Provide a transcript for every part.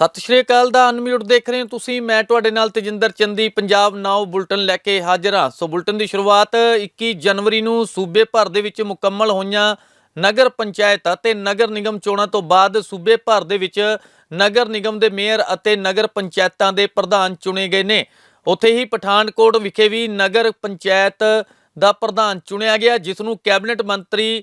ਸਤਿ ਸ਼੍ਰੀ ਅਕਾਲ ਦਾ ਅਨਮਿਊਟ ਦੇਖ ਰਹੇ ਹੋ ਤੁਸੀਂ। ਮੈਂ ਤੁਹਾਡੇ ਨਾਲ ਤੇਜਿੰਦਰ ਚੰਦੀ, ਪੰਜਾਬ ਨਾਓ ਬੁਲਟਨ ਲੈ ਕੇ ਹਾਜ਼ਰ ਹਾਂ। ਸੋ ਬੁਲਟਨ ਦੀ ਸ਼ੁਰੂਆਤ 21 ਜਨਵਰੀ ਨੂੰ ਸੂਬੇ ਭਰ ਦੇ ਵਿੱਚ ਮੁਕੰਮਲ ਹੋਈਆਂ ਨਗਰ ਪੰਚਾਇਤ ਅਤੇ ਨਗਰ ਨਿਗਮ ਚੋਣਾਂ ਤੋਂ ਬਾਅਦ ਸੂਬੇ ਭਰ ਦੇ ਵਿੱਚ ਨਗਰ ਨਿਗਮ ਦੇ ਮੇਅਰ ਅਤੇ ਨਗਰ ਪੰਚਾਇਤਾਂ ਦੇ ਪ੍ਰਧਾਨ ਚੁਣੇ ਗਏ ਨੇ। ਉੱਥੇ ਹੀ ਪਠਾਨਕੋਟ ਵਿਖੇ ਵੀ ਨਗਰ ਪੰਚਾਇਤ ਦਾ ਪ੍ਰਧਾਨ ਚੁਣਿਆ ਗਿਆ, ਜਿਸ ਨੂੰ ਕੈਬਨਿਟ ਮੰਤਰੀ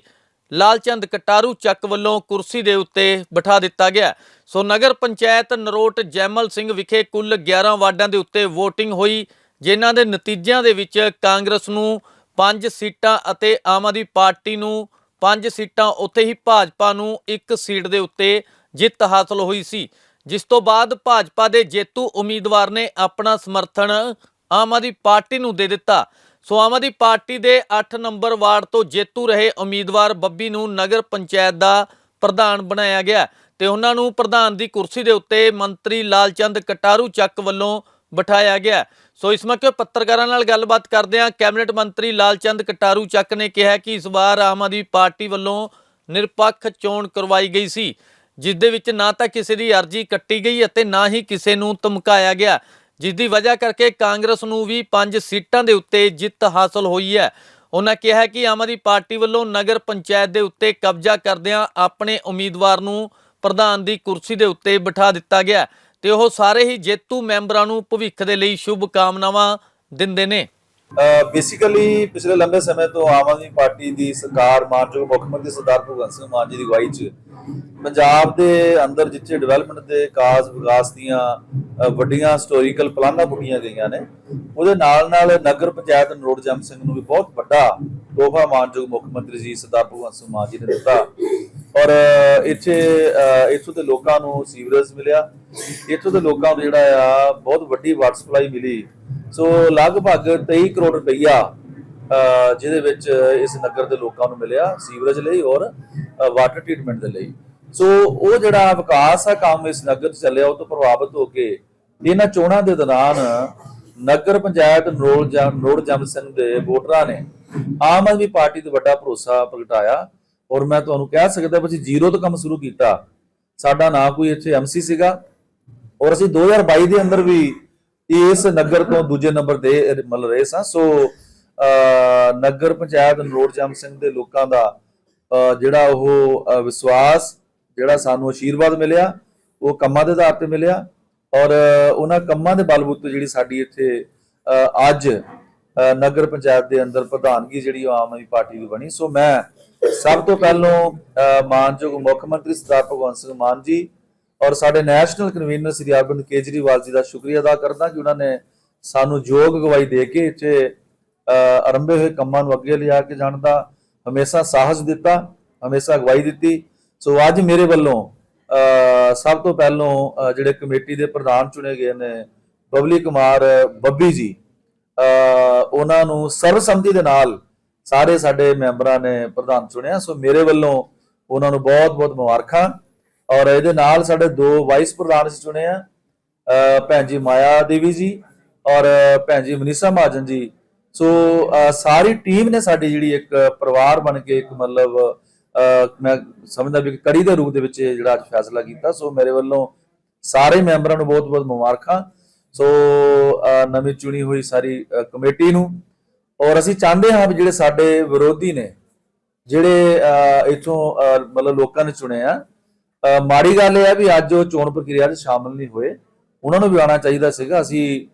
ਲਾਲਚੰਦ ਕਟਾਰੂ ਚੱਕ ਵੱਲੋਂ ਕੁਰਸੀ ਦੇ ਉੱਤੇ ਬਿਠਾ ਦਿੱਤਾ ਗਿਆ ਸੋ ਨਗਰ ਪੰਚਾਇਤ ਨਰੋਟ ਜੈਮਲ ਸਿੰਘ ਵਿਖੇ ਕੁੱਲ 11 ਵਾਰਡਾਂ ਦੇ ਉੱਤੇ VOTING ਹੋਈ, ਜਿਨ੍ਹਾਂ ਦੇ ਨਤੀਜਿਆਂ ਦੇ ਵਿੱਚ ਕਾਂਗਰਸ ਨੂੰ 5 ਸੀਟਾਂ ਅਤੇ ਆਮ ਆਦਮੀ ਪਾਰਟੀ ਨੂੰ 5 ਸੀਟਾਂ, ਉੱਥੇ ਹੀ ਭਾਜਪਾ ਨੂੰ ਇੱਕ ਸੀਟ ਦੇ ਉੱਤੇ ਜਿੱਤ ਹਾਸਲ ਹੋਈ ਸੀ। ਜਿਸ ਤੋਂ ਬਾਅਦ ਭਾਜਪਾ ਦੇ ਜੇਤੂ ਉਮੀਦਵਾਰ ਨੇ ਆਪਣਾ ਸਮਰਥਨ ਆਮ ਆਦਮੀ ਪਾਰਟੀ ਨੂੰ ਦੇ ਦਿੱਤਾ। ਸੋ ਆਮ ਆਦਮੀ ਪਾਰਟੀ ਦੇ 8 ਨੰਬਰ ਵਾਰਡ ਤੋਂ ਜੇਤੂ ਰਹੇ ਉਮੀਦਵਾਰ ਬੱਬੀ ਨੂੰ ਨਗਰ ਪੰਚਾਇਤ ਦਾ ਪ੍ਰਧਾਨ ਬਣਾਇਆ ਗਿਆ ਤੇ ਉਹਨਾਂ ਨੂੰ ਪ੍ਰਧਾਨ ਦੀ ਕੁਰਸੀ ਦੇ ਉੱਤੇ ਮੰਤਰੀ ਲਾਲਚੰਦ ਕਟਾਰੂ ਚੱਕ ਵੱਲੋਂ ਬਿਠਾਇਆ ਗਿਆ। ਸੋ ਇਸ ਮੌਕੇ ਪੱਤਰਕਾਰਾਂ ਨਾਲ ਗੱਲਬਾਤ ਕਰਦਿਆਂ ਕੈਬਨਿਟ ਮੰਤਰੀ ਲਾਲਚੰਦ ਕਟਾਰੂ ਚੱਕ ਨੇ ਕਿਹਾ ਕਿ ਇਸ ਵਾਰ ਆਮ ਆਦਮੀ ਪਾਰਟੀ ਵੱਲੋਂ ਨਿਰਪੱਖ ਚੋਣ ਕਰਵਾਈ ਗਈ ਸੀ, ਜਿਸ ਦੇ ਵਿੱਚ ਨਾ ਤਾਂ ਕਿਸੇ ਦੀ ਅਰਜ਼ੀ ਕੱਟੀ ਗਈ ਅਤੇ ਨਾ ਹੀ ਕਿਸੇ ਨੂੰ ਧਮਕਾਇਆ ਗਿਆ। ਜਿਸ ਦੀ ਵਜ੍ਹਾ ਕਰਕੇ ਕਾਂਗਰਸ ਨੂੰ ਵੀ 5 ਸੀਟਾਂ ਦੇ ਉੱਤੇ ਜਿੱਤ ਹਾਸਲ ਹੋਈ ਹੈ। ਉਹਨਾਂ ਕਿਹਾ ਕਿ ਆਮ ਆਦਮੀ ਪਾਰਟੀ ਵੱਲੋਂ ਨਗਰ ਪੰਚਾਇਤ ਦੇ ਉੱਤੇ ਕਬਜ਼ਾ ਕਰਦਿਆਂ ਆਪਣੇ ਉਮੀਦਵਾਰ ਨੂੰ ਪ੍ਰਧਾਨ ਦੀ ਕੁਰਸੀ ਦੇ ਉੱਤੇ ਬਿਠਾ ਦਿੱਤਾ ਗਿਆ ਤੇ ਉਹ ਸਾਰੇ ਹੀ ਜੇਤੂ ਮੈਂਬਰਾਂ ਨੂੰ ਭਵਿੱਖ ਦੇ ਲਈ ਸ਼ੁਭ ਕਾਮਨਾਵਾਂ ਦਿੰਦੇ ਨੇ। ਬੇਸਿਕਲੀ ਪਿਛਲੇ ਲੰਬੇ ਸਮੇਂ ਤੋਂ ਆਮ ਆਦਮੀ ਪਾਰਟੀ ਦੀ ਸਰਕਾਰ ਮਾਨਯੋਗ ਮੁੱਖ ਮੰਤਰੀ ਸਰਦਾਰ ਭਗਵੰਤ ਸਿੰਘ ਮਾਨ ਜੀ ਦੀ ਅਗਵਾਈ 'ਚ ਪੰਜਾਬ ਦੇ ਅੰਦਰ ਜਿੱਥੇ ਡਿਵੈਲਪਮੈਂਟ ਦੇ ਕਾਜ਼ ਵਿਕਾਸ ਦੀਆਂ ਵੱਡੀਆਂ ਹਿਸਟੋਰੀਕਲ ਪਲਾਨਾਂ ਬੁੱਕੀਆਂ ਗਈਆਂ ਨੇ ਉਹਦੇ ਨਾਲ ਨਾਲ ਨਗਰ ਪੰਚਾਇਤ ਨਰੋੜ ਜਮ ਸਿੰਘ ਨੂੰ ਵੀ ਬਹੁਤ ਵੱਡਾ ਤੋਹਫਾ ਮਾਨਯੋਗ ਮੁੱਖ ਮੰਤਰੀ ਜੀ ਸਰਦਾਰ ਭਗਵੰਤ ਸਿੰਘ ਮਾਨ ਜੀ ਨੇ ਦਿੱਤਾ। ਔਰ ਇੱਥੇ ਅ, ਇੱਥੋਂ ਦੇ ਲੋਕਾਂ ਨੂੰ ਸੀਵਰੇਜ ਮਿਲਿਆ। ਇੱਥੋਂ ਦੇ ਲੋਕਾਂ ਨੂੰ ਜਿਹੜਾ ਆ ਬਹੁਤ ਵੱਡੀ ਵਾਟਰ ਸਪਲਾਈ ਮਿਲੀ। ਸੋ ਲਗਭਗ 23 ਕਰੋੜ ਰੁਪਈਆ ਜਿਹਦੇ ਵਿੱਚ ਇਸ ਨਗਰ ਦੇ ਲੋਕਾਂ ਨੂੰ ਮਿਲਿਆ ਸੀਵਰੇਜ ਲਈ ਔਰ ਵਾਟਰ ਟ੍ਰੀਟਮੈਂਟ ਦੇ ਲਈ। ਸੋ ਉਹ ਜਿਹੜਾ ਵਿਕਾਸ ਆ ਕੰਮ ਇਸ ਨਗਰ 'ਚ ਚੱਲਿਆ, ਉਹ ਤੋਂ ਪ੍ਰਭਾਵਿਤ ਹੋ ਕੇ ਇਹਨਾਂ ਚੋਣਾਂ ਦੇ ਦੌਰਾਨ ਨਗਰ ਪੰਚਾਇਤ ਨਰੋਲ ਨਰੋੜ ਜਮ ਸਿੰਘ ਦੇ ਵੋਟਰਾਂ ਨੇ ਆਮ ਆਦਮੀ ਪਾਰਟੀ ਤੇ ਵੱਡਾ ਭਰੋਸਾ ਪ੍ਰਗਟਾਇਆ ਔਰ ਮੈਂ ਤੁਹਾਨੂੰ ਕਹਿ ਸਕਦਾ ਵੀ ਅਸੀਂ ਜ਼ੀਰੋ ਤੋਂ ਕੰਮ ਸ਼ੁਰੂ ਕੀਤਾ। ਸਾਡਾ ਨਾ ਕੋਈ ਇੱਥੇ ਐਮਸੀ ਸੀਗਾ ਔਰ ਅਸੀਂ 2022 ਦੇ ਅੰਦਰ ਵੀ ਇਸ ਨਗਰ ਤੋਂ ਦੂਜੇ ਨੰਬਰ ਦੇ ਮਤਲਬ ਰਹੇ ਸਾਂ। ਸੋ ਨਗਰ ਪੰਚਾਇਤ ਨਰੋੜ ਜਮ ਸਿੰਘ ਦੇ ਲੋਕਾਂ ਦਾ ਜਿਹੜਾ ਉਹ ਵਿਸ਼ਵਾਸ ਜਿਹੜਾ ਸਾਨੂੰ ਆਸ਼ੀਰਵਾਦ ਮਿਲਿਆ ਉਹ ਕੰਮਾਂ ਦੇ ਆਧਾਰ ਤੇ ਮਿਲਿਆ ਔਰ ਉਹਨਾਂ ਕੰਮਾਂ ਦੇ ਬਲਬੂਤੇ ਜਿਹੜੀ ਸਾਡੀ ਇੱਥੇ ਅੱਜ ਨਗਰ ਪੰਚਾਇਤ ਦੇ ਅੰਦਰ ਪ੍ਰਧਾਨਗੀ ਜਿਹੜੀ ਉਹ ਆਮ ਆਦਮੀ ਪਾਰਟੀ ਦੀ ਬਣੀ। ਸੋ ਮੈਂ ਸਭ ਤੋਂ ਪਹਿਲੋਂ ਅਹ, ਮਾਨਯੋਗ ਮੁੱਖ ਮੰਤਰੀ ਸਰਦਾਰ ਭਗਵੰਤ ਸਿੰਘ ਮਾਨ ਜੀ ਔਰ ਸਾਡੇ ਨੈਸ਼ਨਲ ਕਨਵੀਨਰ ਸ੍ਰੀ ਅਰਵਿੰਦ ਕੇਜਰੀਵਾਲ ਜੀ ਦਾ ਸ਼ੁਕਰੀਆ ਅਦਾ ਕਰਦਾ ਕਿ ਉਹਨਾਂ ਨੇ ਸਾਨੂੰ ਯੋਗ ਅਗਵਾਈ ਦੇ ਕੇ ਇੱਥੇ ਆਰੰਭੇ ਹੋਏ ਕੰਮਾਂ ਨੂੰ ਅੱਗੇ ਲਿਆ ਕੇ ਜਾਣ ਦਾ ਹਮੇਸ਼ਾ ਸਾਹਸ ਦਿੱਤਾ, ਹਮੇਸ਼ਾ ਅਗਵਾਈ ਦਿੱਤੀ। ਸੋ ਅੱਜ ਮੇਰੇ ਵੱਲੋਂ ਸਭ ਤੋਂ ਪਹਿਲੋਂ ਜਿਹੜੇ ਕਮੇਟੀ ਦੇ ਪ੍ਰਧਾਨ ਚੁਣੇ ਗਏ ਨੇ, ਬਬਲੀ ਕੁਮਾਰ ਬੱਬੀ ਜੀ ਉਹਨਾਂ ਨੂੰ ਸਰਬਸੰਮਤੀ ਦੇ ਨਾਲ ਸਾਰੇ ਸਾਡੇ ਮੈਂਬਰਾਂ ਨੇ ਪ੍ਰਧਾਨ ਚੁਣਿਆ। ਸੋ ਮੇਰੇ ਵੱਲੋਂ ਉਹਨਾਂ ਨੂੰ ਬਹੁਤ-ਬਹੁਤ ਮੁਬਾਰਕਾਂ। ਔਰ ਇਹਦੇ ਨਾਲ ਸਾਡੇ ਦੋ ਵਾਈਸ ਪ੍ਰਧਾਨ ਅਸੀਂ ਚੁਣੇ ਆ ਭੈਣ ਜੀ ਮਾਇਆ ਦੇਵੀ ਜੀ ਔਰ ਭੈਣ ਜੀ ਮਨੀਸ਼ਾ ਮਹਾਜਨ ਜੀ। ਸੋ ਸਾਰੀ ਟੀਮ ਨੇ ਸਾਡੀ ਜਿਹੜੀ ਇੱਕ ਪਰਿਵਾਰ ਬਣ ਕੇ ਇੱਕ ਮਤਲਬ ਮੈਂ ਸਮਝਦਾ ਵੀ ਕੜੀ ਦੇ ਰੂਪ ਦੇ ਵਿੱਚ ਇਹ ਜਿਹੜਾ ਅੱਜ ਫੈਸਲਾ ਕੀਤਾ। ਸੋ ਮੇਰੇ ਵੱਲੋਂ ਸਾਰੇ ਮੈਂਬਰਾਂ ਨੂੰ ਬਹੁਤ-ਬਹੁਤ ਮੁਬਾਰਕਾਂ। ਸੋ ਨਵੀਂ ਚੁਣੀ ਹੋਈ ਸਾਰੀ ਕਮੇਟੀ ਨੂੰ। ਔਰ ਅਸੀਂ ਚਾਹੁੰਦੇ ਹਾਂ ਵੀ ਜਿਹੜੇ ਸਾਡੇ ਵਿਰੋਧੀ ਨੇ, ਜਿਹੜੇ, ਅਹ, ਇੱਥੋਂ ਮਤਲਬ ਲੋਕਾਂ ਨੇ ਚੁਣੇ ਆ ਮਾੜੀ ਗੱਲ ਇਹ ਹੈ ਵੀ ਅੱਜ ਉਹ ਚੋਣ ਪ੍ਰਕਿਰਿਆ 'ਚ ਸ਼ਾਮਲ ਨਹੀਂ ਹੋਏ। ਉਹਨਾਂ ਨੂੰ ਵੀ ਆਉਣਾ ਚਾਹੀਦਾ ਸੀਗਾ। ਅਸੀਂ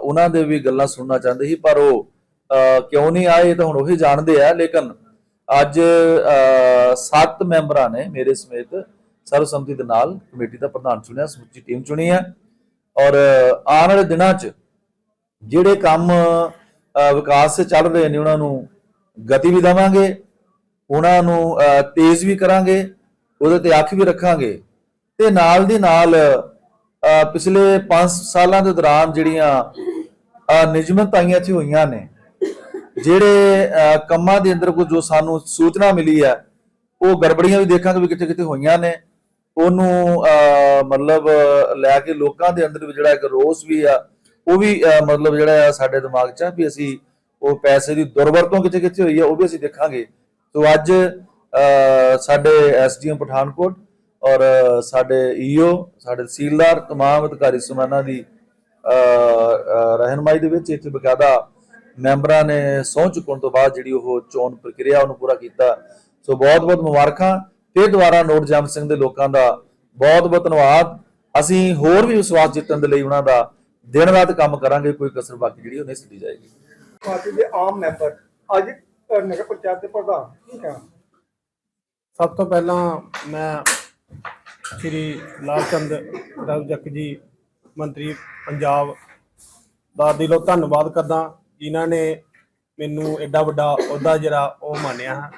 ਉਹਨਾਂ ਦੇ ਵੀ ਗੱਲਾਂ ਸੁਣਨਾ ਚਾਹੁੰਦੇ ਸੀ, ਪਰ ਉਹ ਕਿਉਂ ਨਹੀਂ ਆਏ ਤਾਂ ਹੁਣ ਉਹੀ ਜਾਣਦੇ ਆ, ਲੇਕਿਨ ਅੱਜ ਸੱਤ ਮੈਂਬਰਾਂ ਨੇ ਮੇਰੇ ਸਮੇਤ ਸਰਵਸੰਮਤੀ ਦੇ ਨਾਲ ਕਮੇਟੀ ਦਾ ਪ੍ਰਧਾਨ ਚੁਣਿਆ, ਸਮੁੱਚੀ ਟੀਮ ਚੁਣੀ ਹੈ। ਔਰ ਆਉਣ ਵਾਲੇ ਦਿਨਾਂ 'ਚ ਜਿਹੜੇ ਕੰਮ ਵਿਕਾਸ ਸੇ ਚੱਲ ਰਹੇ ਨੇ, ਉਹਨਾਂ ਨੂੰ ਗਤੀ ਵੀ ਦੇਵਾਂਗੇ, ਉਹਨਾਂ ਨੂੰ, ਅਹ, ਤੇਜ਼ ਵੀ ਕਰਾਂਗੇ, ਉਹਦੇ ਤੇ ਅੱਖ ਵੀ ਰੱਖਾਂਗੇ, ਤੇ ਨਾਲ ਦੀ ਨਾਲ ਪਿਛਲੇ 5 ਸਾਲਾਂ ਦੇ ਦੌਰਾਨ ਜਿਹੜੀਆਂ, ਅਹ ਨਿਯਮਤਾਈਆਂ ਇੱਥੇ ਹੋਈਆਂ ਨੇ, ਜਿਹੜੇ ਕੰਮਾਂ ਦੇ ਅੰਦਰ ਕੋਈ ਜੋ ਸਾਨੂੰ ਸੂਚਨਾ ਮਿਲੀ ਹੈ, ਉਹ ਗੜਬੜੀਆਂ ਵੀ ਦੇਖਾਂਗੇ ਵੀ ਕਿੱਥੇ ਕਿੱਥੇ ਹੋਈਆਂ ਨੇ। ਉਹਨੂੰ, ਅਹ ਮਤਲਬ ਲੈ ਕੇ ਲੋਕਾਂ ਦੇ ਅੰਦਰ ਵੀ ਜਿਹੜਾ ਇੱਕ ਰੋਸ ਵੀ ਆ, ਉਹ ਵੀ ਮਤਲਬ ਜਿਹੜਾ ਆ ਸਾਡੇ ਦਿਮਾਗ 'ਚ ਆ ਵੀ ਅਸੀਂ ਉਹ ਪੈਸੇ ਦੀ ਦੁਰਵਰਤੋਂ ਕਿੱਥੇ ਕਿੱਥੇ ਹੋਈ ਆ, ਉਹ ਵੀ ਅਸੀਂ ਦੇਖਾਂਗੇ। ਸੋ ਅੱਜ, ਅਹ ਸਾਡੇ ਐਸਡੀਐਮ ਪਠਾਨਕੋਟ ਔਰ ਸਾਡੇ ਈਓ ਸਾਡੇ ਤਹਿਸੀਲਦਾਰ ਤਮਾਮ ਅਧਿਕਾਰੀ ਸਮਾਨਾਂ ਦੀ ਰਹਿਨਮਾਈ ਦੇ ਵਿੱਚ ਇੱਥੇ ਬਕਾਇਦਾ ਮੈਂਬਰਾਂ ਨੇ ਸਹੁੰ ਚੁੱਕਣ ਤੋਂ ਬਾਅਦ ਜਿਹੜੀ ਉਹ ਚੋਣ ਪ੍ਰਕਿਰਿਆ ਉਹਨੂੰ ਪੂਰਾ ਕੀਤਾ। ਸੋ ਬਹੁਤ ਬਹੁਤ ਮੁਬਾਰਕਾਂ ਫਿਰ ਦੁਬਾਰਾ ਨੋਟ ਜਮ ਸਿੰਘ ਦੇ ਲੋਕਾਂ ਦਾ ਬਹੁਤ ਬਹੁਤ ਧੰਨਵਾਦ। ਅਸੀਂ ਹੋਰ ਵੀ ਵਿਸ਼ਵਾਸ ਜਿੱਤਣ ਦੇ ਲਈ ਉਹਨਾਂ ਦਾ ਦਿਨ ਰਾਤ ਕੰਮ ਕਰਾਂਗੇ ਕੋਈ ਕਸਰ ਬਾਕੀ ਜਿਹੜੀ ਉਹ ਨਹੀਂ ਛੱਡੀ ਜਾਏਗੀ। ਪਾਰਟੀ ਦੇ ਆਮ ਮੈਂਬਰ ਅੱਜ ਨਗਰ ਪੰਚਾਇਤ ਦੇ ਪ੍ਰਧਾਨ ਸਭ ਤੋਂ ਪਹਿਲਾਂ ਮੈਂ ਸ਼੍ਰੀ ਲਾਲ ਚੰਦ ਜੀ, ਮੰਤਰੀ ਪੰਜਾਬ ਦਾ ਦਿਲੋਂ ਧੰਨਵਾਦ ਕਰਦਾ ਜਿਨ੍ਹਾਂ ਨੇ ਮੈਨੂੰ ਐਡਾ ਵੱਡਾ ਅਹੁਦਾ ਜਿਹੜਾ ਉਹ ਮਾਨਿਆ ਹੈ।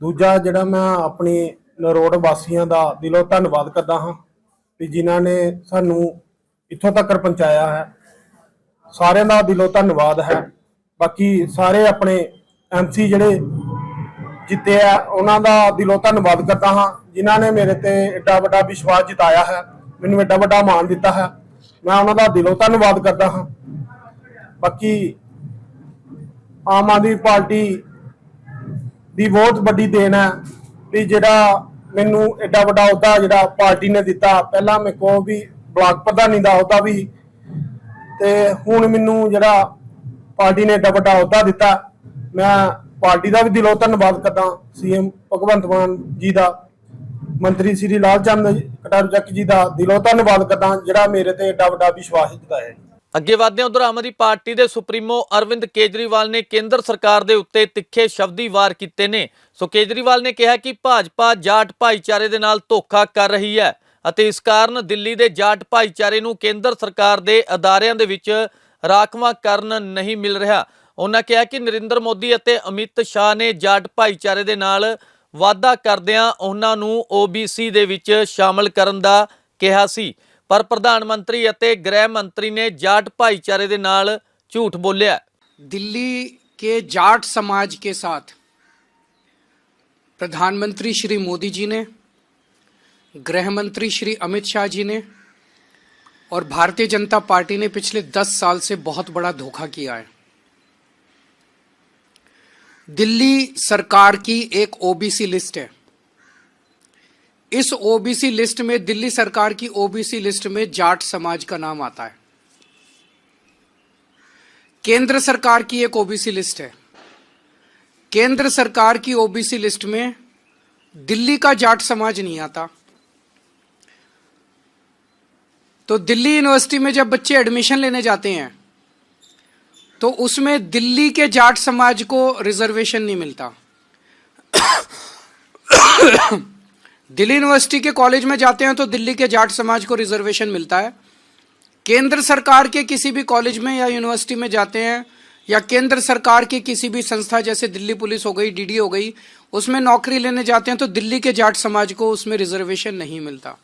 ਦੂਜਾ ਜਿਹੜਾ ਮੈਂ ਆਪਣੀ ਨਰੋੜ ਵਾਸੀਆਂ ਦਾ ਦਿਲੋਂ ਧੰਨਵਾਦ ਕਰਦਾ ਹਾਂ ਵੀ ਜਿਨ੍ਹਾਂ ਨੇ ਸਾਨੂੰ ਇੱਥੋਂ ਤੱਕ ਪਹੁੰਚਾਇਆ ਹੈ। ਸਾਰਿਆਂ ਦਾ ਦਿਲੋਂ ਧੰਨਵਾਦ ਹੈ। ਬਾਕੀ ਸਾਰੇ ਆਪਣੇ ਐਮਸੀ ਜਿਹੜੇ ਜਿੱਤੇ ਆ। ਉਹਨਾਂ ਦਾ ਦਿਲੋਂ ਧੰਨਵਾਦ ਕਰਦਾ ਹਾਂ। ਜਿਨ੍ਹਾਂ ਨੇ ਮੇਰੇ ਤੇ ਐਡਾ ਵੱਡਾ ਵਿਸ਼ਵਾਸ ਜਿਤਾਇਆ ਹੈ। ਮੈਨੂੰ ਐਡਾ ਵੱਡਾ ਮਾਣ ਦਿੱਤਾ ਹੈ। ਮੈਂ ਉਹਨਾਂ ਦਾ ਦਿਲੋਂ ਧੰਨਵਾਦ ਕਰਦਾ ਹਾਂ। ਬਾਕੀ ਆਮ ਆਦਮੀ ਪਾਰਟੀ ਦੀ ਬਹੁਤ ਵੱਡੀ ਦੇਣ ਹੈ ਵੀ ਜਿਹੜਾ ਮੈਨੂੰ ਐਡਾ ਵੱਡਾ ਅਹੁਦਾ ਜਿਹੜਾ ਪਾਰਟੀ ਨੇ ਦਿੱਤਾ। ਪਹਿਲਾਂ ਮੇਰੇ ਕੋਲ ਵੀ ਬਲਾਕ ਪ੍ਰਧਾਨੀ ਦਾ ਅਹੁਦਾ ਵੀ ਤੇ ਹੁਣ ਮੈਨੂੰ ਜਿਹੜਾ ਪਾਰਟੀ ਨੇ ਐਡਾ ਵੱਡਾ ਅਹੁਦਾ ਦਿੱਤਾ। ਮੈਂ ਪਾਰਟੀ ਦਾ ਵੀ ਦਿਲੋਂ ਧੰਨਵਾਦ ਕਰਦਾ ਸੀਐਮ ਭਗਵੰਤ ਮਾਨ ਜੀ ਦਾ, ਮੰਤਰੀ ਸ੍ਰੀ ਲਾਲ ਚੰਦ ਕਟਾਰੂ ਚੱਕ ਜੀ ਦਾ ਦਿਲੋਂ ਧੰਨਵਾਦ ਕਰਦਾ, ਜਿਹੜਾ ਮੇਰੇ ਤੇ ਏਡਾ ਵੱਡਾ ਵਿਸ਼ਵਾਸ ਜਤਾਇਆ ਜੀ ਅੱਗੇ ਵਧਦੇ ਹਾਂ, ਉਧਰ ਆਮ ਆਦਮੀ ਪਾਰਟੀ ਦੇ ਸੁਪਰੀਮੋ ਅਰਵਿੰਦ ਕੇਜਰੀਵਾਲ ਨੇ ਕੇਂਦਰ ਸਰਕਾਰ ਦੇ ਉੱਤੇ ਤਿੱਖੇ ਸ਼ਬਦੀ ਵਾਰ ਕੀਤੇ ਨੇ। ਸੋ ਕੇਜਰੀਵਾਲ ਨੇ ਕਿਹਾ ਕਿ ਭਾਜਪਾ ਜਾਟ ਭਾਈਚਾਰੇ ਦੇ ਨਾਲ ਧੋਖਾ ਕਰ ਰਹੀ ਹੈ ਅਤੇ ਇਸ ਕਾਰਨ ਦਿੱਲੀ ਦੇ ਜਾਟ ਭਾਈਚਾਰੇ ਨੂੰ ਕੇਂਦਰ ਸਰਕਾਰ ਦੇ ਅਦਾਰਿਆਂ ਦੇ ਵਿੱਚ ਰਾਖਵਾਂ ਕਰਨ ਨਹੀਂ ਮਿਲ ਰਿਹਾ। ਉਹਨਾਂ ਕਿਹਾ ਕਿ ਨਰਿੰਦਰ ਮੋਦੀ ਅਤੇ ਅਮਿਤ ਸ਼ਾਹ ਨੇ ਜਾਟ ਭਾਈਚਾਰੇ ਦੇ ਨਾਲ ਵਾਅਦਾ ਕਰਦਿਆਂ ਉਹਨਾਂ ਨੂੰ OBC ਦੇ ਵਿੱਚ ਸ਼ਾਮਲ ਕਰਨ ਦਾ ਕਿਹਾ ਸੀ ਪਰ ਪ੍ਰਧਾਨ ਮੰਤਰੀ ਅਤੇ ਗ੍ਰਹਿ ਮੰਤਰੀ ਨੇ ਜਾਟ ਭਾਈਚਾਰੇ ਦੇ ਨਾਲ ਝੂਠ ਬੋਲਿਆ दिल्ली के जाट समाज के साथ प्रधानमंत्री श्री मोदी जी ने गृह मंत्री श्री अमित शाह जी ने और भारतीय जनता पार्टी ने पिछले दस साल से बहुत बड़ा धोखा किया है दिल्ली सरकार की एक ओबीसी लिस्ट है। इस ओबीसी लिस्ट में, दिल्ली सरकार की ओबीसी लिस्ट में जाट समाज का नाम आता है। केंद्र सरकार की एक ओबीसी लिस्ट है। केंद्र सरकार की ओबीसी लिस्ट में दिल्ली का जाट समाज नहीं आता। तो दिल्ली यूनिवर्सिटी में जब बच्चे एडमिशन लेने जाते हैं तो उसमें दिल्ली के जाट समाज को रिजर्वेशन नहीं मिलता। दिल्ली यूनिवर्सिटी के कॉलेज में जाते हैं तो दिल्ली के जाट समाज को रिजर्वेशन मिलता है। केंद्र सरकार के किसी भी कॉलेज में या यूनिवर्सिटी में जाते हैं या केंद्र सरकार की किसी भी संस्था, जैसे दिल्ली पुलिस हो गई डीडी हो गई, उसमें नौकरी लेने जाते हैं तो दिल्ली के जाट समाज को उसमें रिजर्वेशन नहीं मिलता।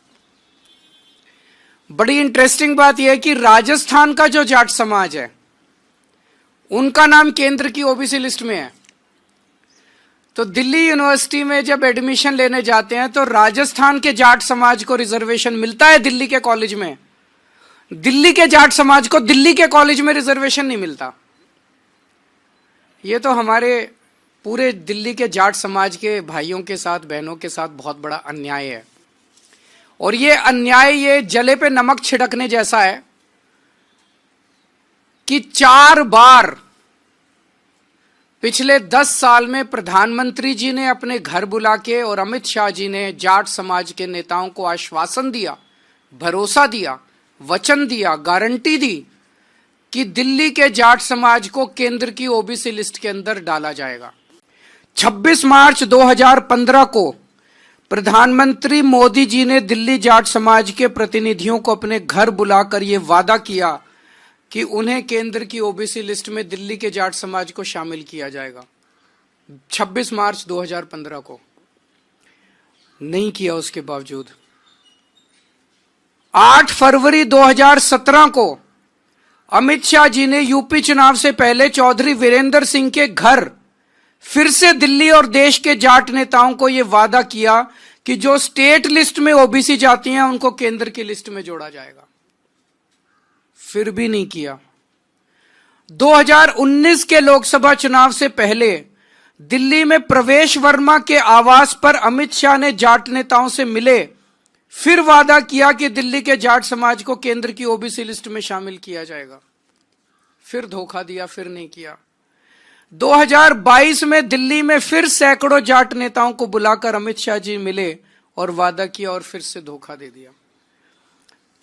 बड़ी इंटरेस्टिंग बात यह है कि राजस्थान का जो जाट समाज है उनका नाम केंद्र की ओबीसी लिस्ट में है। तो दिल्ली यूनिवर्सिटी में जब एडमिशन लेने जाते हैं तो राजस्थान के जाट समाज को रिजर्वेशन मिलता है दिल्ली के कॉलेज में। दिल्ली के जाट समाज को दिल्ली के कॉलेज में रिजर्वेशन नहीं मिलता। ये तो हमारे पूरे दिल्ली के जाट समाज के भाइयों के साथ, बहनों के साथ बहुत बड़ा अन्याय है। और ये अन्याय ये जले पे नमक छिड़कने जैसा है कि चार बार पिछले दस साल में प्रधानमंत्री जी ने अपने घर बुला के और अमित शाह जी ने जाट समाज के नेताओं को आश्वासन दिया, भरोसा दिया, वचन दिया, गारंटी दी कि दिल्ली के जाट समाज को केंद्र की ओबीसी लिस्ट के अंदर डाला जाएगा। 26 मार्च 2015 को प्रधानमंत्री मोदी जी ने दिल्ली जाट समाज के प्रतिनिधियों को अपने घर बुलाकर ये वादा किया कि उन्हें केंद्र की ओबीसी लिस्ट में दिल्ली के जाट समाज को शामिल किया जाएगा। 26 मार्च 2015 को। नहीं किया उसके बावजूद। 8 फरवरी 2017 को अमित शाह जी ने यूपी चुनाव से पहले चौधरी वीरेंद्र सिंह के घर फिर से दिल्ली और देश के जाट नेताओं को यह वादा किया कि जो स्टेट लिस्ट में ओबीसी जाती हैं, उनको केंद्र की लिस्ट में जोड़ा जाएगा। फिर भी नहीं किया। 2019 के लोकसभा चुनाव से पहले दिल्ली में प्रवेश वर्मा के आवास पर अमित शाह ने जाट नेताओं से मिले, फिर वादा किया कि दिल्ली के जाट समाज को केंद्र की ओबीसी लिस्ट में शामिल किया जाएगा। फिर धोखा दिया, फिर नहीं किया। 2022 में दिल्ली में फिर सैकड़ों जाट नेताओं को बुलाकर अमित शाह जी मिले और वादा किया और फिर से धोखा दे दिया।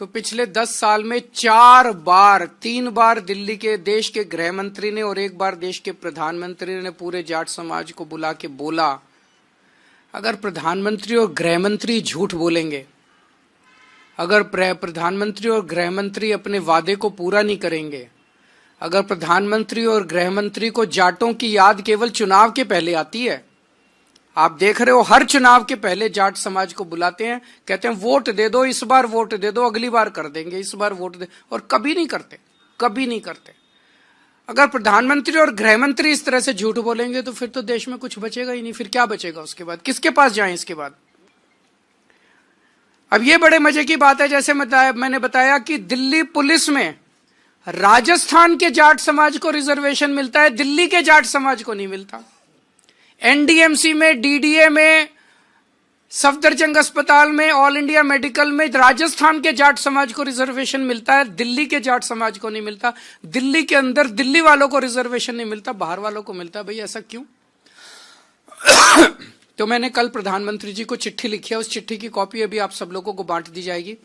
तो पिछले दस साल में चार बार, तीन बार दिल्ली के देश के गृह मंत्री ने और एक बार देश के प्रधानमंत्री ने पूरे जाट समाज को बुला के बोला, अगर प्रधानमंत्री और गृह मंत्री झूठ बोलेंगे, अगर प्रधानमंत्री और गृह मंत्री अपने वादे को पूरा नहीं करेंगे, अगर प्रधानमंत्री और गृह मंत्री को जाटों की याद केवल चुनाव के पहले आती है आप देख रहे हो, हर चुनाव के पहले जाट समाज को बुलाते हैं, कहते हैं, वोट दे दो, इस बार वोट दे दो, अगली बार कर देंगे, इस बार वोट दे और कभी नहीं करते, कभी नहीं करते। अगर प्रधानमंत्री और गृह मंत्री इस तरह से झूठ बोलेंगे तो फिर तो देश में कुछ बचेगा ही नहीं, फिर क्या बचेगा उसके बाद? किसके पास जाए इसके बाद? अब ये बड़े मज़े की बात है, जैसे मैंने बताया कि दिल्ली पुलिस में राजस्थान के जाट समाज को रिजर्वेशन मिलता है, दिल्ली के जाट समाज को नहीं मिलता। एनडीएमसी में, डीडीए में, सफदरजंग अस्पताल में, ऑल इंडिया मेडिकल में राजस्थान के जाट समाज को रिजर्वेशन मिलता है, दिल्ली के जाट समाज को नहीं मिलता, दिल्ली के अंदर दिल्ली वालों को रिजर्वेशन नहीं मिलता, बाहर वालों को मिलता भाई, ऐसा क्यों? तो मैंने कल प्रधानमंत्री जी को चिट्ठी लिखी है, उस चिट्ठी की कॉपी अभी आप सब लोगों को बांट दी जाएगी।